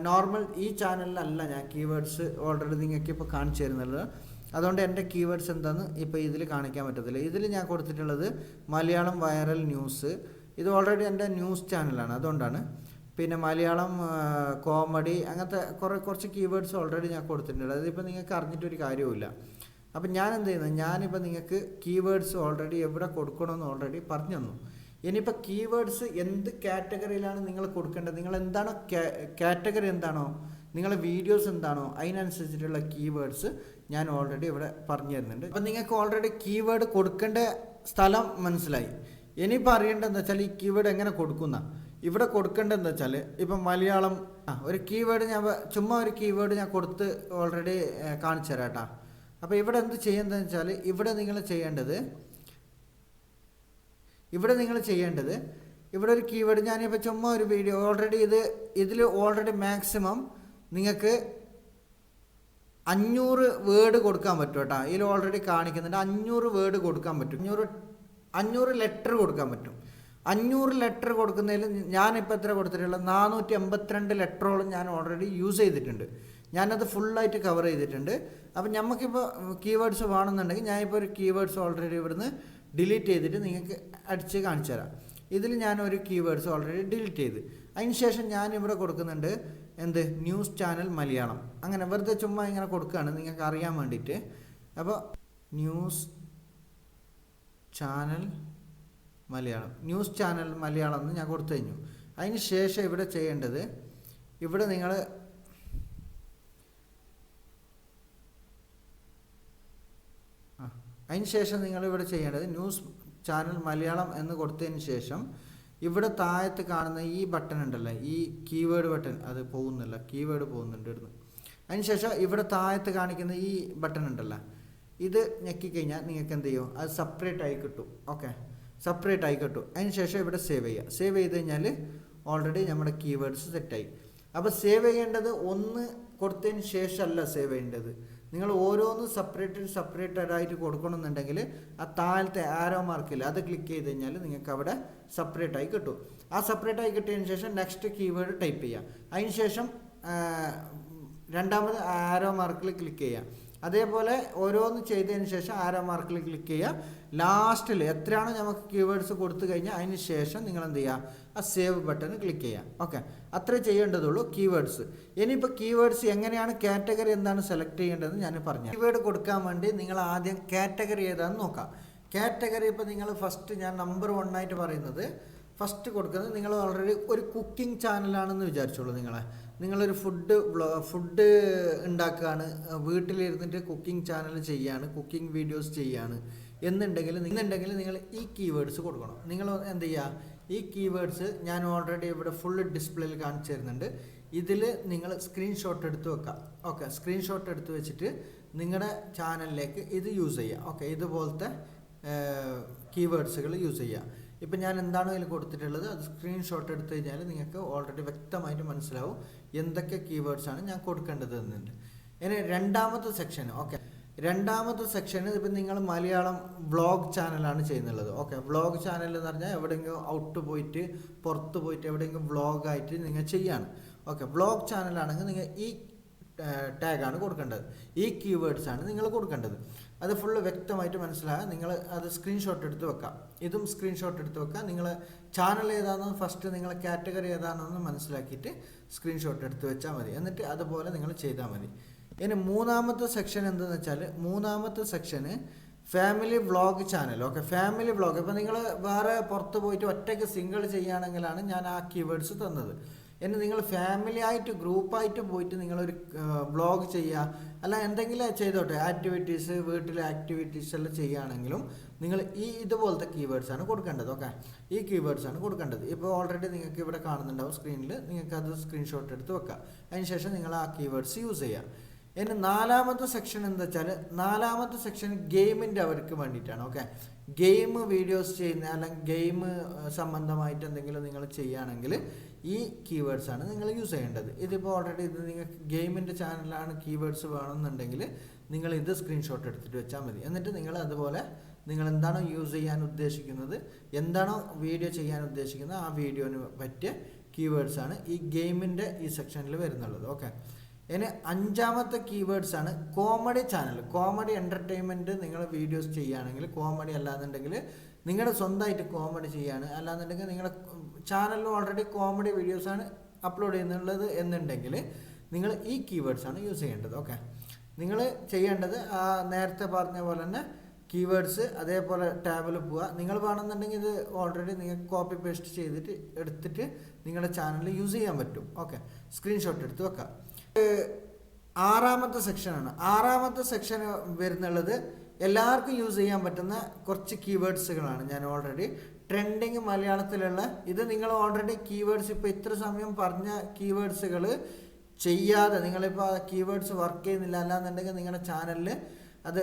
നോർമൽ ഈ ചാനലിലല്ല ഞാൻ കീവേഡ്സ് ഓൾറെഡി നിങ്ങൾക്ക് ഇപ്പോൾ കാണിച്ചു തരുന്നത്. അതുകൊണ്ട് എന്റെ കീവേഡ്സ് എന്താണെന്ന് ഇപ്പോൾ ഇതിൽ കാണിക്കാൻ പറ്റത്തില്ല. ഇതിൽ ഞാൻ കൊടുത്തിട്ടുള്ളത് മലയാളം വൈറൽ ന്യൂസ് ഇത് ഓൾറെഡി എന്റെ ന്യൂസ് ചാനലാണ് അതുകൊണ്ടാണ്. പിന്നെ മലയാളം കോമഡി അങ്ങനത്തെ കുറേ കുറച്ച് കീവേഡ്സ് ഓൾറെഡി ഞാൻ കൊടുത്തിട്ടുണ്ട്. അതിപ്പോൾ നിങ്ങൾക്ക് അറിഞ്ഞിട്ടൊരു കാര്യവുമില്ല. അപ്പം ഞാൻ എന്ത് ചെയ്യുന്നത് ഞാനിപ്പോൾ നിങ്ങൾക്ക് കീവേഡ്സ് ഓൾറെഡി എവിടെ കൊടുക്കണമെന്ന് ഓൾറെഡി പറഞ്ഞു തന്നു ഇനിയിപ്പോൾ കീവേഡ്സ് എന്ത് കാറ്റഗറിയിലാണ് നിങ്ങൾ കൊടുക്കേണ്ടത്? നിങ്ങൾ എന്താണോ കാറ്റഗറി എന്താണോ നിങ്ങളെ വീഡിയോസ് എന്താണോ അതിനനുസരിച്ചിട്ടുള്ള കീവേഡ്സ് ഞാൻ ഓൾറെഡി ഇവിടെ പറഞ്ഞു തരുന്നുണ്ട് അപ്പം നിങ്ങൾക്ക് ഓൾറെഡി കീവേഡ് കൊടുക്കേണ്ട സ്ഥലം മനസ്സിലായി. ഇനിയിപ്പോൾ അറിയേണ്ടതെന്ന് വെച്ചാൽ ഈ കീവേഡ് എങ്ങനെ കൊടുക്കുന്ന? ഇവിടെ കൊടുക്കേണ്ടതെന്ന് വെച്ചാൽ ഇപ്പം മലയാളം ഒരു കീവേഡ് ഞാൻ ചുമ്മാ ഒരു കീവേഡ് ഞാൻ കൊടുത്ത് ഓൾറെഡി കാണിച്ചു തരാം കേട്ടോ അപ്പോൾ ഇവിടെ എന്ത് ചെയ്യേണ്ടതെന്ന് വെച്ചാൽ ഇവിടെ നിങ്ങൾ ചെയ്യേണ്ടത് ഇവിടെ നിങ്ങൾ ചെയ്യേണ്ടത് ഇവിടെ ഒരു കീവേഡ് ഞാനിപ്പോൾ ചുമ്മാ ഒരു വീഡിയോ ഓൾറെഡി ഇത് ഇതിൽ ഓൾറെഡി മാക്സിമം നിങ്ങൾക്ക് അഞ്ഞൂറ് വേർഡ് കൊടുക്കാൻ പറ്റും കേട്ടോ. ഇതിൽ ഓൾറെഡി കാണിക്കുന്നുണ്ട്. അഞ്ഞൂറ് വേർഡ് കൊടുക്കാൻ പറ്റും. അഞ്ഞൂറ് അഞ്ഞൂറ് ലെറ്റർ കൊടുക്കാൻ പറ്റും. അഞ്ഞൂറ് ലെറ്റർ കൊടുക്കുന്നതിൽ ഞാനിപ്പോൾ എത്ര കൊടുത്തിട്ടുള്ളത്? നാനൂറ്റി എൺപത്തിരണ്ട് ലെറ്ററോളം ഞാൻ ഓൾറെഡി യൂസ് ചെയ്തിട്ടുണ്ട്. ഞാനത് ഫുള്ളായിട്ട് കവർ ചെയ്തിട്ടുണ്ട്. അപ്പം നമുക്കിപ്പോൾ കീവേഡ്സ് വേണമെന്നുണ്ടെങ്കിൽ ഞാനിപ്പോൾ ഒരു കീവേഡ്സ് ഓൾറെഡി ഇവിടുന്ന് ഡിലീറ്റ് ചെയ്തിട്ട് നിങ്ങൾക്ക് അടിച്ച് കാണിച്ചു തരാം ഇതിൽ ഞാൻ ഒരു കീവേഡ്സ് ഓൾറെഡി ഡിലീറ്റ് ചെയ്ത്. അതിന് ശേഷം ഞാൻ കൊടുക്കുന്നുണ്ട് എന്ത്? News channel Malayalam. അങ്ങനെ വെറുതെ ചുമ്മാ ഇങ്ങനെ കൊടുക്കുകയാണ് നിങ്ങൾക്ക് അറിയാൻ വേണ്ടിയിട്ട്. അപ്പോൾ news channel Malayalam. News channel Malayalam എന്ന് ഞാൻ കൊടുത്തു കഴിഞ്ഞു. അതിന് ശേഷം ഇവിടെ ചെയ്യേണ്ടത് ഇവിടെ നിങ്ങൾ അതിന് ശേഷം നിങ്ങൾ ഇവിടെ ചെയ്യേണ്ടത് ന്യൂസ് ചാനൽ മലയാളം എന്ന് കൊടുത്തതിന് ശേഷം ഇവിടെ താഴത്ത് കാണുന്ന ഈ ബട്ടൺ ഉണ്ടല്ലോ ഈ കീവേഡ് ബട്ടൺ അത് പോകുന്നില്ല കീവേഡ് പോകുന്നുണ്ട് ഇവിടുന്ന്. അതിനുശേഷം ഇവിടെ താഴത്ത് കാണിക്കുന്ന ഈ ബട്ടൺ ഉണ്ടല്ലോ ഇത് ഞെക്കിക്കഴിഞ്ഞാൽ നിങ്ങൾക്ക് എന്ത് ചെയ്യും? അത് സെപ്പറേറ്റ് ആയി കിട്ടും ഓക്കെ സെപ്പറേറ്റ് ആയി കിട്ടും. അതിന് ശേഷം ഇവിടെ സേവ് ചെയ്യുക. സേവ് ചെയ്ത് കഴിഞ്ഞാൽ ഓൾറെഡി നമ്മുടെ കീവേഡ്സ് സെറ്റായി അപ്പോൾ സേവ് ചെയ്യേണ്ടത് ഒന്ന് കൊടുത്തതിന് ശേഷമല്ല സേവ് ചെയ്യേണ്ടത്. നിങ്ങൾ ഓരോന്നും സെപ്പറേറ്റ് സെപ്പറേറ്റഡ് ആയിട്ട് കൊടുക്കണമെന്നുണ്ടെങ്കിൽ ആ താഴത്തെ ആരോ മാർക്കിൽ അത് ക്ലിക്ക് ചെയ്ത് കഴിഞ്ഞാൽ നിങ്ങൾക്ക് അവിടെ സെപ്പറേറ്റ് ആയി കിട്ടും. ആ സെപ്പറേറ്റ് ആയി കിട്ടിയതിന് ശേഷം നെക്സ്റ്റ് കീവേഡ് ടൈപ്പ് ചെയ്യുക. അതിന് ശേഷം രണ്ടാമത് ആരോ മാർക്കിൽ ക്ലിക്ക് ചെയ്യുക. അതേപോലെ ഓരോന്ന് ചെയ്തതിന് ശേഷം ആരോ മാർക്കിൽ ക്ലിക്ക് ചെയ്യുക. ലാസ്റ്റിൽ എത്രയാണോ നമുക്ക് കീവേഡ്സ് കൊടുത്തു കഴിഞ്ഞാൽ അതിന് ശേഷം നിങ്ങൾ എന്ത് ചെയ്യുക ആ സേവ് ബട്ടൺ ക്ലിക്ക് ചെയ്യുക. ഓക്കെ അത്രേ ചെയ്യേണ്ടതുള്ളൂ കീവേഡ്സ് ഇനിയിപ്പോൾ കീവേഡ്സ് എങ്ങനെയാണ് കാറ്റഗറി എന്താണ് സെലക്ട് ചെയ്യേണ്ടതെന്ന് ഞാൻ പറഞ്ഞു കീവേഡ് കൊടുക്കാൻ വേണ്ടി നിങ്ങൾ ആദ്യം കാറ്റഗറി ഏതാണെന്ന് നോക്കാം. കാറ്റഗറി ഇപ്പോൾ നിങ്ങൾ ഫസ്റ്റ് ഞാൻ നമ്പർ വൺ ആയിട്ട് പറയുന്നത്. ഫസ്റ്റ് കൊടുക്കുന്നത് നിങ്ങൾ ഓൾറെഡി ഒരു കുക്കിംഗ് ചാനലാണെന്ന് വിചാരിച്ചോളൂ നിങ്ങളെ. നിങ്ങളൊരു ഫുഡ് ഫുഡ് ഉണ്ടാക്കുകയാണ് വീട്ടിലിരുന്നിട്ട് കുക്കിംഗ് ചാനൽ ചെയ്യാണ് കുക്കിംഗ് വീഡിയോസ് ചെയ്യാണ്. എന്നുണ്ടെങ്കിൽ എന്നുണ്ടെങ്കിൽ നിങ്ങൾ ഈ കീവേഡ്സ് കൊടുക്കണം. നിങ്ങൾ എന്ത് ചെയ്യുക ഈ കീവേഡ്സ് ഞാൻ ഓൾറെഡി ഇവിടെ ഫുൾ ഡിസ്പ്ലേയിൽ കാണിച്ചു തരുന്നുണ്ട്. ഇതിൽ നിങ്ങൾ സ്ക്രീൻഷോട്ട് എടുത്ത് വെക്കാം. ഓക്കെ സ്ക്രീൻഷോട്ട് എടുത്ത് വെച്ചിട്ട് നിങ്ങളുടെ ചാനലിലേക്ക് ഇത് യൂസ് ചെയ്യുക ഓക്കെ ഇതുപോലത്തെ കീവേഡ്സുകൾ യൂസ് ചെയ്യുക ഇപ്പം ഞാൻ എന്താണ് ഇതിൽ കൊടുത്തിട്ടുള്ളത്? അത് സ്ക്രീൻഷോട്ട് എടുത്തു കഴിഞ്ഞാൽ നിങ്ങൾക്ക് ഓൾറെഡി വ്യക്തമായിട്ട് മനസ്സിലാവും. എന്തൊക്കെ കീവേഡ്സ് ആണ് ഞാൻ കൊടുക്കേണ്ടത് എന്നുണ്ട്. ഇനി രണ്ടാമത്തെ സെക്ഷൻ ഓക്കെ രണ്ടാമത്തെ സെക്ഷന് ഇപ്പം നിങ്ങൾ മലയാളം വ്ളോഗ് ചാനലാണ് ചെയ്യുന്നുള്ളത്. ഓക്കെ വ്ളോഗ് ചാനൽ എന്ന് പറഞ്ഞാൽ എവിടെയെങ്കിലും ഔട്ട് പോയിട്ട് പുറത്ത് പോയിട്ട് എവിടെയെങ്കിലും വ്ളോഗായിട്ട് നിങ്ങൾ ചെയ്യാണ്. ഓക്കെ വ്ളോഗ് ചാനലാണെങ്കിൽ നിങ്ങൾ ഈ ടാഗാണ് കൊടുക്കേണ്ടത്. ഈ കീവേഡ്സ് ആണ് നിങ്ങൾ കൊടുക്കേണ്ടത്. അത് ഫുള്ള് വ്യക്തമായിട്ട് മനസ്സിലാകാം. നിങ്ങൾ അത് സ്ക്രീൻഷോട്ട് എടുത്ത് വെക്കാം. ഇതും സ്ക്രീൻഷോട്ട് എടുത്ത് വെക്കാം. നിങ്ങൾ ചാനൽ ഏതാണെന്ന് ഫസ്റ്റ് നിങ്ങൾ കാറ്റഗറി ഏതാണെന്ന് മനസ്സിലാക്കിയിട്ട് സ്ക്രീൻഷോട്ട് എടുത്ത് വെച്ചാൽ മതി. എന്നിട്ട് അതുപോലെ നിങ്ങൾ ചെയ്താൽ മതി. ഇനി മൂന്നാമത്തെ സെക്ഷൻ എന്തെന്ന് വെച്ചാൽ മൂന്നാമത്തെ സെക്ഷന് family vlog channel okay family vlog ഇപ്പം നിങ്ങൾ വേറെ പുറത്ത് പോയിട്ട് ഒറ്റയ്ക്ക് സിംഗിൾ ചെയ്യുകയാണെങ്കിലാണ് ഞാൻ ആ കീവേഡ്സ് തന്നത്. ഇനി നിങ്ങൾ ഫാമിലി ആയിട്ട് ഗ്രൂപ്പായിട്ട് പോയിട്ട് നിങ്ങളൊരു ബ്ലോഗ് ചെയ്യുക. അല്ല എന്തെങ്കിലും ചെയ്തോട്ടെ. ആക്ടിവിറ്റീസ് വീട്ടിലെ ആക്ടിവിറ്റീസ് എല്ലാം ചെയ്യുകയാണെങ്കിലും നിങ്ങൾ ഈ ഇതുപോലത്തെ കീവേഡ്സ് ആണ് കൊടുക്കേണ്ടത് ഓക്കെ ഈ കീവേഡ്സ് ആണ് കൊടുക്കേണ്ടത്. ഇപ്പോൾ ഓൾറെഡി നിങ്ങൾക്ക് ഇവിടെ കാണുന്നുണ്ടാവും സ്ക്രീനിൽ നിങ്ങൾക്ക് അത് സ്ക്രീൻഷോട്ട് എടുത്ത് വെക്കാം അതിനുശേഷം നിങ്ങൾ ആ കീവേഡ്സ് യൂസ് ചെയ്യുക. ഇനി നാലാമത്തെ സെക്ഷൻ എന്താ വെച്ചാൽ നാലാമത്തെ സെക്ഷൻ ഗെയിമിന്റെ അവർക്ക് വേണ്ടിയിട്ടാണ് ഓക്കെ ഗെയിം വീഡിയോസ് ചെയ്യുന്ന അല്ലെങ്കിൽ ഗെയിം സംബന്ധമായിട്ട് എന്തെങ്കിലും നിങ്ങൾ ചെയ്യുകയാണെങ്കിൽ ഈ കീവേഡ്സ് ആണ് നിങ്ങൾ യൂസ് ചെയ്യേണ്ടത്. ഇതിപ്പോൾ ഓൾറെഡി ഇത് നിങ്ങൾ ഗെയിമിന്റെ ചാനലാണ് കീവേഡ്സ് വേണമെന്നുണ്ടെങ്കിൽ നിങ്ങൾ ഇത് സ്ക്രീൻഷോട്ട് എടുത്തിട്ട് വെച്ചാൽ മതി. എന്നിട്ട് നിങ്ങൾ അതുപോലെ നിങ്ങൾ എന്താണോ യൂസ് ചെയ്യാൻ ഉദ്ദേശിക്കുന്നത് എന്താണോ വീഡിയോ ചെയ്യാൻ ഉദ്ദേശിക്കുന്നത് ആ വീഡിയോന് പറ്റിയ ആണ് ഈ ഗെയിമിന്റെ ഈ സെക്ഷനിൽ വരുന്നുള്ളത്. ഓക്കെ ഇനി അഞ്ചാമത്തെ കീവേഡ്സ് ആണ് കോമഡി ചാനൽ കോമഡി എന്റർടൈൻമെന്റ് നിങ്ങൾ വീഡിയോസ് ചെയ്യുകയാണെങ്കിൽ കോമഡി അല്ലാന്നുണ്ടെങ്കിൽ നിങ്ങളുടെ സ്വന്തമായിട്ട് കോമഡി ചെയ്യാണ് അല്ലാന്നുണ്ടെങ്കിൽ നിങ്ങളുടെ ചാനലിൽ ഓൾറെഡി കോമഡി വീഡിയോസാണ് അപ്ലോഡ് ചെയ്യുന്നുള്ളത് എന്നുണ്ടെങ്കിൽ നിങ്ങൾ ഈ കീവേഡ്സ് ആണ് യൂസ് ചെയ്യേണ്ടത് ഓക്കെ നിങ്ങൾ ചെയ്യേണ്ടത് ആ നേരത്തെ പറഞ്ഞ പോലെ തന്നെ കീവേഡ്സ് അതേപോലെ ടാബിൽ പോവുക. നിങ്ങൾ വേണമെന്നുണ്ടെങ്കിൽ ഇത് ഓൾറെഡി നിങ്ങൾ കോപ്പി പേസ്റ്റ് ചെയ്തിട്ട് എടുത്തിട്ട് നിങ്ങളുടെ ചാനലിൽ യൂസ് ചെയ്യാൻ പറ്റും ഓക്കെ സ്ക്രീൻഷോട്ട് എടുത്ത് വെക്കാം. ആറാമത്തെ സെക്ഷനാണ് ആറാമത്തെ സെക്ഷൻ വരുന്നുള്ളത് എല്ലാവർക്കും യൂസ് ചെയ്യാൻ പറ്റുന്ന കുറച്ച് കീവേഡ്സുകളാണ് ഞാൻ ഓൾറെഡി ട്രെൻഡിങ് മലയാളത്തിലുള്ള ഇത് നിങ്ങൾ ഓൾറെഡി കീവേഡ്സ് ഇപ്പോൾ ഇത്ര സമയം പറഞ്ഞ കീവേഡ്സുകൾ ചെയ്യാതെ നിങ്ങളിപ്പോൾ കീവേഡ്സ് വർക്ക് ചെയ്യുന്നില്ല അല്ലാന്നുണ്ടെങ്കിൽ നിങ്ങളുടെ ചാനലിൽ അത്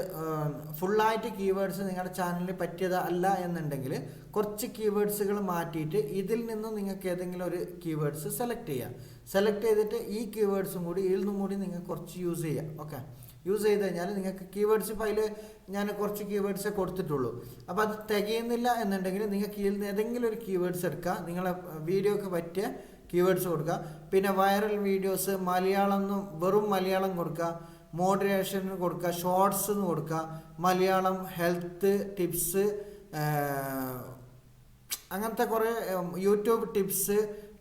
ഫുള്ളായിട്ട് കീവേഡ്സ് നിങ്ങളുടെ ചാനലിൽ പറ്റിയത് അല്ല എന്നുണ്ടെങ്കിൽ കുറച്ച് കീവേഡ്സുകൾ മാറ്റിയിട്ട് ഇതിൽ നിന്നും നിങ്ങൾക്ക് ഏതെങ്കിലും ഒരു കീവേഡ്സ് സെലക്ട് ചെയ്യാം. സെലക്ട് ചെയ്തിട്ട് ഈ കീവേഡ്സും കൂടി ഇതിൽ നിന്നും കൂടി നിങ്ങൾ കുറച്ച് യൂസ് ചെയ്യാം. ഓക്കെ യൂസ് ചെയ്ത്. കഴിഞ്ഞാൽ നിങ്ങൾക്ക് കീവേഡ്സ് ഇപ്പോൾ അതിൽ ഞാൻ കുറച്ച് കീവേഡ്സേ കൊടുത്തിട്ടുള്ളൂ. അപ്പോൾ അത് തികയുന്നില്ല എന്നുണ്ടെങ്കിൽ നിങ്ങൾക്ക് ഇതിൽ നിന്ന് ഏതെങ്കിലും ഒരു കീവേഡ്സ് എടുക്കുക. നിങ്ങളെ വീഡിയോക്ക് പറ്റിയ കീവേഡ്സ് കൊടുക്കുക. പിന്നെ വൈറൽ വീഡിയോസ് മലയാളം എന്നും വെറും മലയാളം കൊടുക്കുക. മോഡറേഷൻ കൊടുക്കുക. ഷോർട്സ് എന്ന് കൊടുക്കുക. മലയാളം ഹെൽത്ത് ടിപ്സ് അങ്ങനത്തെ കുറേ YouTube tips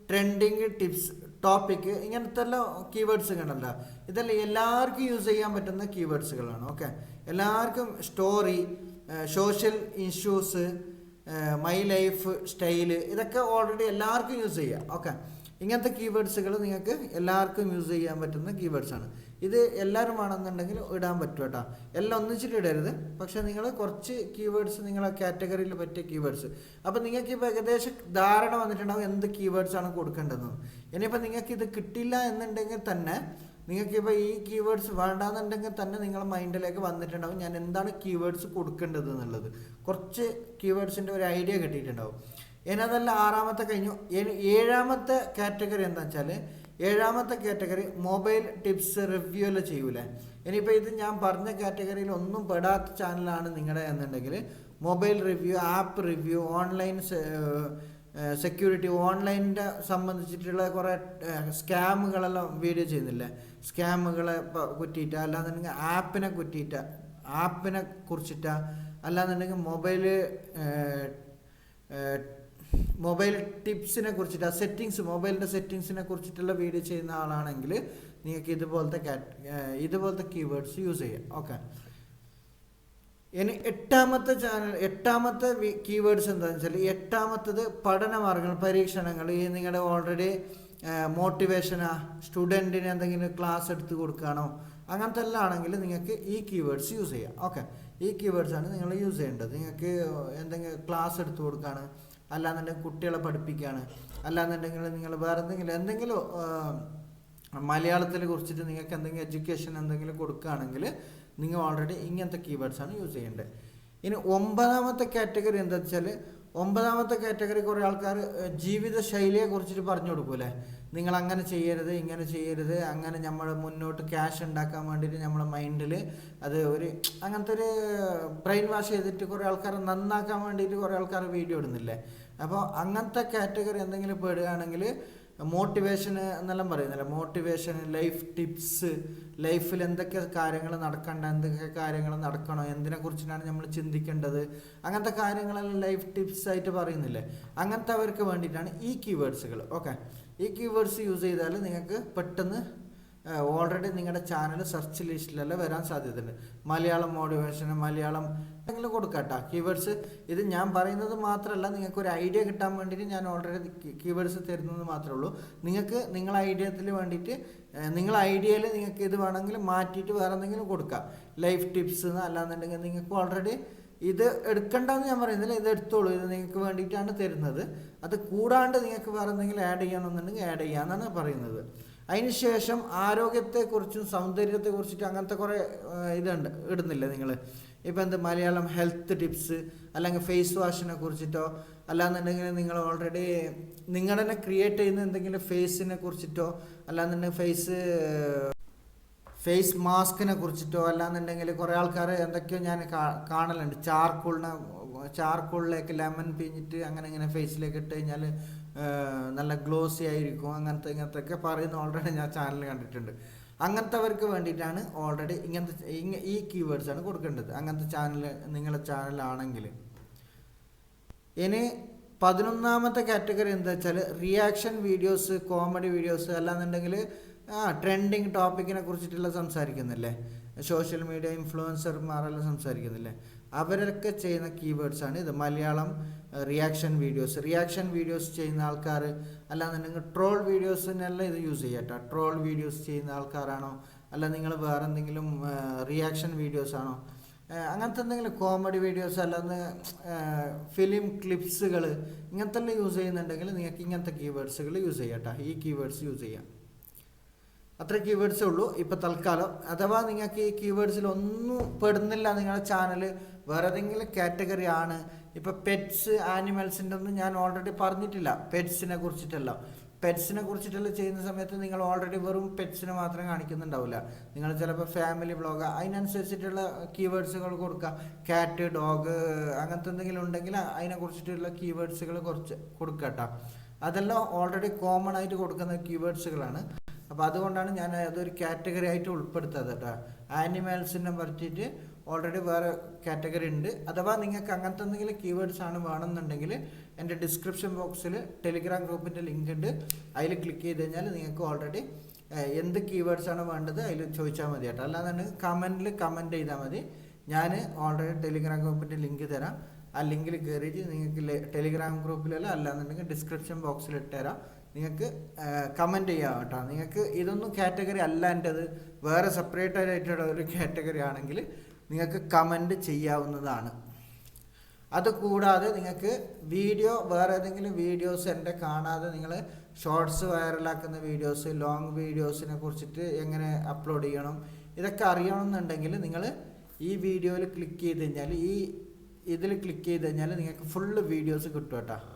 trending tips topic ഇങ്ങനത്തെ എല്ലാം കീവേഡ്സ് കണ്ടല്ലോ ഇതെല്ലാം എല്ലാവർക്കും യൂസ് ചെയ്യാൻ പറ്റുന്ന കീവേഡ്സുകളാണ് ഓക്കെ എല്ലാവർക്കും story social issues my lifestyle ഇതൊക്കെ ഓൾറെഡി എല്ലാവർക്കും യൂസ് ചെയ്യാം ഓക്കെ ഇങ്ങനത്തെ കീവേഡ്സുകൾ നിങ്ങൾക്ക് എല്ലാവർക്കും യൂസ് ചെയ്യാൻ പറ്റുന്ന കീവേഡ്സാണ് ഇത് എല്ലാവരും വേണമെന്നുണ്ടെങ്കിൽ ഇടാൻ പറ്റും കേട്ടോ. എല്ലാം ഒന്നിച്ചിട്ട് ഇടരുത്. പക്ഷെ നിങ്ങൾ കുറച്ച് കീവേഡ്സ് നിങ്ങളെ കാറ്റഗറിയിൽ പറ്റിയ കീവേഡ്സ് അപ്പോൾ നിങ്ങൾക്ക് ഇപ്പോൾ ഏകദേശം ധാരണ വന്നിട്ടുണ്ടാവും എന്ത് കീവേഡ്സ് ആണ് കൊടുക്കേണ്ടതെന്ന്. ഇനിയിപ്പോൾ നിങ്ങൾക്ക് ഇത് കിട്ടില്ല എന്നുണ്ടെങ്കിൽ തന്നെ നിങ്ങൾക്കിപ്പോൾ ഈ കീവേഡ്സ് വേണ്ടാന്നുണ്ടെങ്കിൽ തന്നെ നിങ്ങളുടെ മൈൻഡിലേക്ക് വന്നിട്ടുണ്ടാവും ഞാൻ എന്താണ് കീവേഡ്സ് കൊടുക്കേണ്ടത് എന്നുള്ളത്. കുറച്ച് കീവേഡ്സിന്റെ ഒരു ഐഡിയ കിട്ടിയിട്ടുണ്ടാവും. ഇനി അതല്ല ആറാമത്തെ കഴിഞ്ഞു. ഏഴാമത്തെ കാറ്റഗറി എന്താ വെച്ചാൽ ഏഴാമത്തെ കാറ്റഗറി മൊബൈൽ ടിപ്സ് റിവ്യൂ എല്ലാം ചെയ്യൂലേ? ഇനിയിപ്പോൾ ഇത് ഞാൻ പറഞ്ഞ കാറ്റഗറിയിൽ ഒന്നും പെടാത്ത ചാനലാണ് നിങ്ങളുടെ എന്നുണ്ടെങ്കിൽ mobile review app review online security ഓൺലൈനിന്റെ സംബന്ധിച്ചിട്ടുള്ള കുറേ സ്കാമുകളെല്ലാം വീഡിയോ ചെയ്യുന്നില്ലേ? സ്കാമുകളെ കുറ്റിയിട്ട അല്ലാന്നുണ്ടെങ്കിൽ ആപ്പിനെ കുറ്റിയിട്ട് ആപ്പിനെ കുറിച്ചിട്ട? അല്ലാന്നുണ്ടെങ്കിൽ മൊബൈൽ മൊബൈൽ ടിപ്സിനെ കുറിച്ചിട്ട് ആ സെറ്റിങ്സ് മൊബൈലിന്റെ സെറ്റിങ്സിനെ കുറിച്ചിട്ടുള്ള വീഡിയോ ചെയ്യുന്ന ആളാണെങ്കിൽ നിങ്ങൾക്ക് ഇതുപോലത്തെ കാറ്റ് ഇതുപോലത്തെ കീവേഡ്സ് യൂസ് ചെയ്യാം. ഓക്കെ ഇനി എട്ടാമത്തെ ചാനൽ എട്ടാമത്തെ കീവേഡ്സ് എന്താണെന്ന് വെച്ചാൽ എട്ടാമത്തത് പഠനമാർഗങ്ങൾ പരീക്ഷണങ്ങൾ ഈ നിങ്ങളുടെ ഓൾറെഡി മോട്ടിവേഷനാ സ്റ്റുഡന്റിന് എന്തെങ്കിലും ക്ലാസ് എടുത്ത് കൊടുക്കുകയാണോ അങ്ങനത്തെ എല്ലാം ആണെങ്കിൽ നിങ്ങൾക്ക് ഈ കീവേഡ്സ് യൂസ് ചെയ്യാം. ഓക്കെ ഈ കീവേഡ്സ് ആണ് നിങ്ങൾ യൂസ് ചെയ്യേണ്ടത്. നിങ്ങൾക്ക് എന്തെങ്കിലും ക്ലാസ് എടുത്ത് കൊടുക്കുകയാണ്. അല്ലാന്നുണ്ടെങ്കിൽ കുട്ടികളെ പഠിപ്പിക്കുകയാണ് അല്ലാന്നുണ്ടെങ്കിൽ നിങ്ങൾ വേറെ എന്തെങ്കിലും എന്തെങ്കിലും മലയാളത്തിനെ കുറിച്ചിട്ട് നിങ്ങൾക്ക് എന്തെങ്കിലും എഡ്യൂക്കേഷൻ എന്തെങ്കിലും കൊടുക്കുകയാണെങ്കിൽ നിങ്ങൾ ഓൾറെഡി ഇങ്ങനത്തെ കീവേഡ്സാണ് യൂസ് ചെയ്യേണ്ടത്. ഇനി ഒമ്പതാമത്തെ കാറ്റഗറി എന്താ വെച്ചാൽ ഒമ്പതാമത്തെ കാറ്റഗറി കുറേ ആൾക്കാർ ജീവിത ശൈലിയെ കുറിച്ചിട്ട് പറഞ്ഞു കൊടുക്കൂലേ നിങ്ങൾ അങ്ങനെ ചെയ്യരുത് ഇങ്ങനെ ചെയ്യരുത് അങ്ങനെ നമ്മൾ മുന്നോട്ട് ക്യാഷ് ഉണ്ടാക്കാൻ വേണ്ടിയിട്ട് നമ്മുടെ മൈൻഡിൽ അത് ഒരു അങ്ങനത്തെ ഒരു ബ്രെയിൻ വാഷ് ചെയ്തിട്ട് കുറേ ആൾക്കാർ നന്നാക്കാൻ വേണ്ടിയിട്ട് കുറേ ആൾക്കാർ വീഡിയോ ഇടുന്നില്ലേ? അപ്പോൾ അങ്ങനത്തെ കാറ്റഗറി എന്തെങ്കിലും പെടുകയാണെങ്കിൽ മോട്ടിവേഷൻ എന്നെല്ലാം പറയുന്നില്ല മോട്ടിവേഷൻ ലൈഫ് ടിപ്സ് ലൈഫിൽ എന്തൊക്കെ കാര്യങ്ങൾ നടക്കണ്ട എന്തൊക്കെ കാര്യങ്ങൾ നടക്കണോ എന്തിനെ കുറിച്ചിട്ടാണ് നമ്മൾ ചിന്തിക്കേണ്ടത്? അങ്ങനത്തെ കാര്യങ്ങളെല്ലാം ലൈഫ് ടിപ്സ് ആയിട്ട് പറയുന്നില്ലേ? അങ്ങനത്തെ അവർക്ക് വേണ്ടിയിട്ടാണ് ഈ കീവേഡ്സുകൾ ഓക്കെ ഈ കീവേഡ്സ് യൂസ് ചെയ്താൽ നിങ്ങൾക്ക് പെട്ടെന്ന് ഓൾറെഡി നിങ്ങളുടെ ചാനൽ സെർച്ച് ലിസ്റ്റിലെല്ലാം വരാൻ സാധ്യതയുണ്ട്. മലയാളം മോട്ടിവേഷൻ മലയാളം എന്തെങ്കിലും കൊടുക്കാട്ടോ. കീവേഡ്സ് ഇത് ഞാൻ പറയുന്നത് മാത്രമല്ല നിങ്ങൾക്ക് ഒരു ഐഡിയ കിട്ടാൻ വേണ്ടിയിട്ട് ഞാൻ ഓൾറെഡി കീവേഡ്സ് തരുന്നത് മാത്രമേ ഉള്ളൂ. നിങ്ങൾക്ക് നിങ്ങളെ ഐഡിയത്തിൽ വേണ്ടിയിട്ട് നിങ്ങൾ ഐഡിയയിൽ നിങ്ങൾക്ക് ഇത് വേണമെങ്കിൽ മാറ്റിയിട്ട് വേറെ എന്തെങ്കിലും കൊടുക്കാം. ലൈഫ് ടിപ്സ് അല്ലാന്നുണ്ടെങ്കിൽ നിങ്ങൾക്ക് ഓൾറെഡി ഇത് എടുക്കണ്ടെന്ന് ഞാൻ പറയുന്നില്ല ഇത് എടുത്തോളൂ. ഇത് നിങ്ങൾക്ക് വേണ്ടിയിട്ടാണ് തരുന്നത്. അത് കൂടാണ്ട് നിങ്ങൾക്ക് വേറെ എന്തെങ്കിലും ആഡ് ചെയ്യണമെന്നുണ്ടെങ്കിൽ ആഡ് ചെയ്യാമെന്നാണ് പറയുന്നത്. അതിനുശേഷം ആരോഗ്യത്തെക്കുറിച്ചും സൗന്ദര്യത്തെക്കുറിച്ചിട്ട് അങ്ങനത്തെ കുറേ ഇതുണ്ട് ഇടുന്നില്ല നിങ്ങൾ ഇപ്പം എന്ത് മലയാളം ഹെൽത്ത് ടിപ്സ് അല്ലെങ്കിൽ ഫേസ് വാഷിനെ കുറിച്ചിട്ടോ അല്ലാന്നുണ്ടെങ്കിൽ നിങ്ങൾ ഓൾറെഡി നിങ്ങൾ തന്നെ ക്രിയേറ്റ് ചെയ്യുന്ന എന്തെങ്കിലും ഫേസിനെ കുറിച്ചിട്ടോ അല്ലാന്നുണ്ടെങ്കിൽ ഫേസ് ഫേസ് മാസ്കിനെ കുറിച്ചിട്ടോ അല്ലാന്നുണ്ടെങ്കിൽ കുറേ ആൾക്കാർ എന്തൊക്കെയോ ഞാൻ കാണലുണ്ട്. ചാർക്കോളിനെ ചാർക്കോളിലേക്ക് ലെമൺ പിഞ്ഞിട്ട് അങ്ങനെ ഇങ്ങനെ ഫേസിലേക്ക് ഇട്ട് കഴിഞ്ഞാൽ നല്ല ഗ്ലോസി ആയിരിക്കും. അങ്ങനത്തെ ഇങ്ങനത്തെ ഒക്കെ പറയുന്ന ഓൾറെഡി ഞാൻ ചാനൽ കണ്ടിട്ടുണ്ട്. അങ്ങനത്തെവർക്ക് വേണ്ടിയിട്ടാണ് ഓൾറെഡി ഇങ്ങനത്തെ ഇങ്ങനെ ഈ കീവേഡ്സ് ആണ് കൊടുക്കേണ്ടത്. അങ്ങനത്തെ ചാനൽ നിങ്ങളുടെ ചാനലാണെങ്കിൽ ഇനി പതിനൊന്നാമത്തെ കാറ്റഗറി എന്താ വെച്ചാൽ റിയാക്ഷൻ വീഡിയോസ് കോമഡി വീഡിയോസ് അല്ലാന്നുണ്ടെങ്കിൽ ആ ട്രെൻഡിങ് ടോപ്പിക്കിനെ കുറിച്ചിട്ടുള്ള സംസാരിക്കുന്നില്ലേ? Social media ഇൻഫ്ലുവൻസർമാരെല്ലാം സംസാരിക്കുന്നില്ലേ? അവരൊക്കെ ചെയ്യുന്ന കീവേഡ്സ് ആണ് ഇത്. Malayalam reaction videos reaction videos ചെയ്യുന്ന ആൾക്കാർ അല്ലാന്നുണ്ടെങ്കിൽ ട്രോൾ വീഡിയോസിനെല്ലാം ഇത് യൂസ് ചെയ്യട്ടോ ട്രോൾ വീഡിയോസ് ചെയ്യുന്ന ആൾക്കാരാണോ? അല്ല നിങ്ങൾ വേറെ എന്തെങ്കിലും റിയാക്ഷൻ വീഡിയോസ് ആണോ? അങ്ങനത്തെ എന്തെങ്കിലും കോമഡി വീഡിയോസ് അല്ലാന്ന് ഫിലിം ക്ലിപ്സുകൾ ഇങ്ങനത്തെ എല്ലാം യൂസ് ചെയ്യുന്നുണ്ടെങ്കിൽ നിങ്ങൾക്ക് ഇങ്ങനത്തെ കീവേഡ്സുകൾ യൂസ് ചെയ്യാം കേട്ടോ ഈ കീവേഡ്സ് യൂസ് ചെയ്യാം. അത്ര കീവേഡ്സേ ഉള്ളൂ. ഇപ്പം തൽക്കാലം. അഥവാ നിങ്ങൾക്ക് ഈ കീവേഡ്സിൽ ഒന്നും പെടുന്നില്ല നിങ്ങളുടെ ചാനൽ വേറെ ഏതെങ്കിലും കാറ്റഗറി ആണ്. ഇപ്പൊ പെറ്റ്സ് ആനിമൽസിന്റെ ഒന്നും ഞാൻ ഓൾറെഡി പറഞ്ഞിട്ടില്ല. പെറ്റ്സിനെ കുറിച്ചിട്ടല്ല. പെറ്റ്സിനെ കുറിച്ചിട്ടല്ല ചെയ്യുന്ന സമയത്ത് നിങ്ങൾ ഓൾറെഡി വെറും പെറ്റ്സിനെ മാത്രം കാണിക്കുന്നുണ്ടാവില്ല നിങ്ങൾ ചിലപ്പോൾ ഫാമിലി വ്ളോഗ് അതിനനുസരിച്ചിട്ടുള്ള കീവേഡ്സുകൾ കൊടുക്കുക. കാറ്റ് ഡോഗ് അങ്ങനത്തെ എന്തെങ്കിലും ഉണ്ടെങ്കിൽ അതിനെ കുറിച്ചിട്ടുള്ള കീവേഡ്സുകൾ കുറച്ച് കൊടുക്കുക കേട്ടോ അതെല്ലാം ഓൾറെഡി കോമൺ ആയിട്ട് കൊടുക്കുന്ന കീവേഡ്സുകളാണ് അപ്പോൾ അതുകൊണ്ടാണ് ഞാൻ അതൊരു കാറ്റഗറി ആയിട്ട് ഉൾപ്പെടുത്തത് കേട്ടോ ആനിമൽസിനെ പറ്റിയിട്ട് ഓൾറെഡി വേറെ കാറ്റഗറി ഉണ്ട്. അഥവാ നിങ്ങൾക്ക് അങ്ങനത്തെ എന്തെങ്കിലും കീവേഡ്സ് ആണ് വേണമെന്നുണ്ടെങ്കിൽ എന്റെ ഡിസ്ക്രിപ്ഷൻ ബോക്സിൽ ടെലിഗ്രാം ഗ്രൂപ്പിന്റെ ലിങ്ക് ഉണ്ട്. അതിൽ ക്ലിക്ക് ചെയ്ത് കഴിഞ്ഞാൽ നിങ്ങൾക്ക് ഓൾറെഡി എന്ത് കീവേഡ്സ് ആണ് വേണ്ടത് അതിൽ ചോദിച്ചാൽ മതി കേട്ടോ. അല്ലാന്നുണ്ടെങ്കിൽ കമന്റിൽ കമന്റ് ചെയ്താൽ മതി. ഞാൻ ഓൾറെഡി ടെലിഗ്രാം ഗ്രൂപ്പിന്റെ ലിങ്ക് തരാം. ആ ലിങ്കിൽ കയറിയിട്ട് നിങ്ങൾക്ക് ടെലിഗ്രാം ഗ്രൂപ്പിലല്ല അല്ലാന്നുണ്ടെങ്കിൽ ഡിസ്ക്രിപ്ഷൻ ബോക്സിൽ ഇട്ടുതരാം നിങ്ങൾക്ക് കമന്റ് ചെയ്യാം കേട്ടോ. നിങ്ങൾക്ക് ഇതൊന്നും കാറ്റഗറി അല്ല എന്റെത്. വേറെ സെപ്പറേറ്റ് ആയിട്ടുള്ള ഒരു കാറ്റഗറി ആണെങ്കിൽ നിങ്ങൾക്ക് കമന്റ് ചെയ്യാവുന്നതാണ്. അതുകൂടാതെ നിങ്ങൾക്ക് വീഡിയോ വേറെ ഏതെങ്കിലും വീഡിയോസ് എന്റെ കാണാതെ നിങ്ങൾ ഷോർട്സ് വൈറലാക്കുന്ന വീഡിയോസ് ലോങ് വീഡിയോസിനെ കുറിച്ചിട്ട് എങ്ങനെ അപ്ലോഡ് ചെയ്യണം ഇതൊക്കെ അറിയണമെന്നുണ്ടെങ്കിൽ നിങ്ങൾ ഈ വീഡിയോയിൽ ക്ലിക്ക് ചെയ്ത് കഴിഞ്ഞാൽ ഈ ഇതിൽ ക്ലിക്ക് ചെയ്ത് കഴിഞ്ഞാൽ നിങ്ങൾക്ക് ഫുള്ള് വീഡിയോസ് കിട്ടും കേട്ടോ.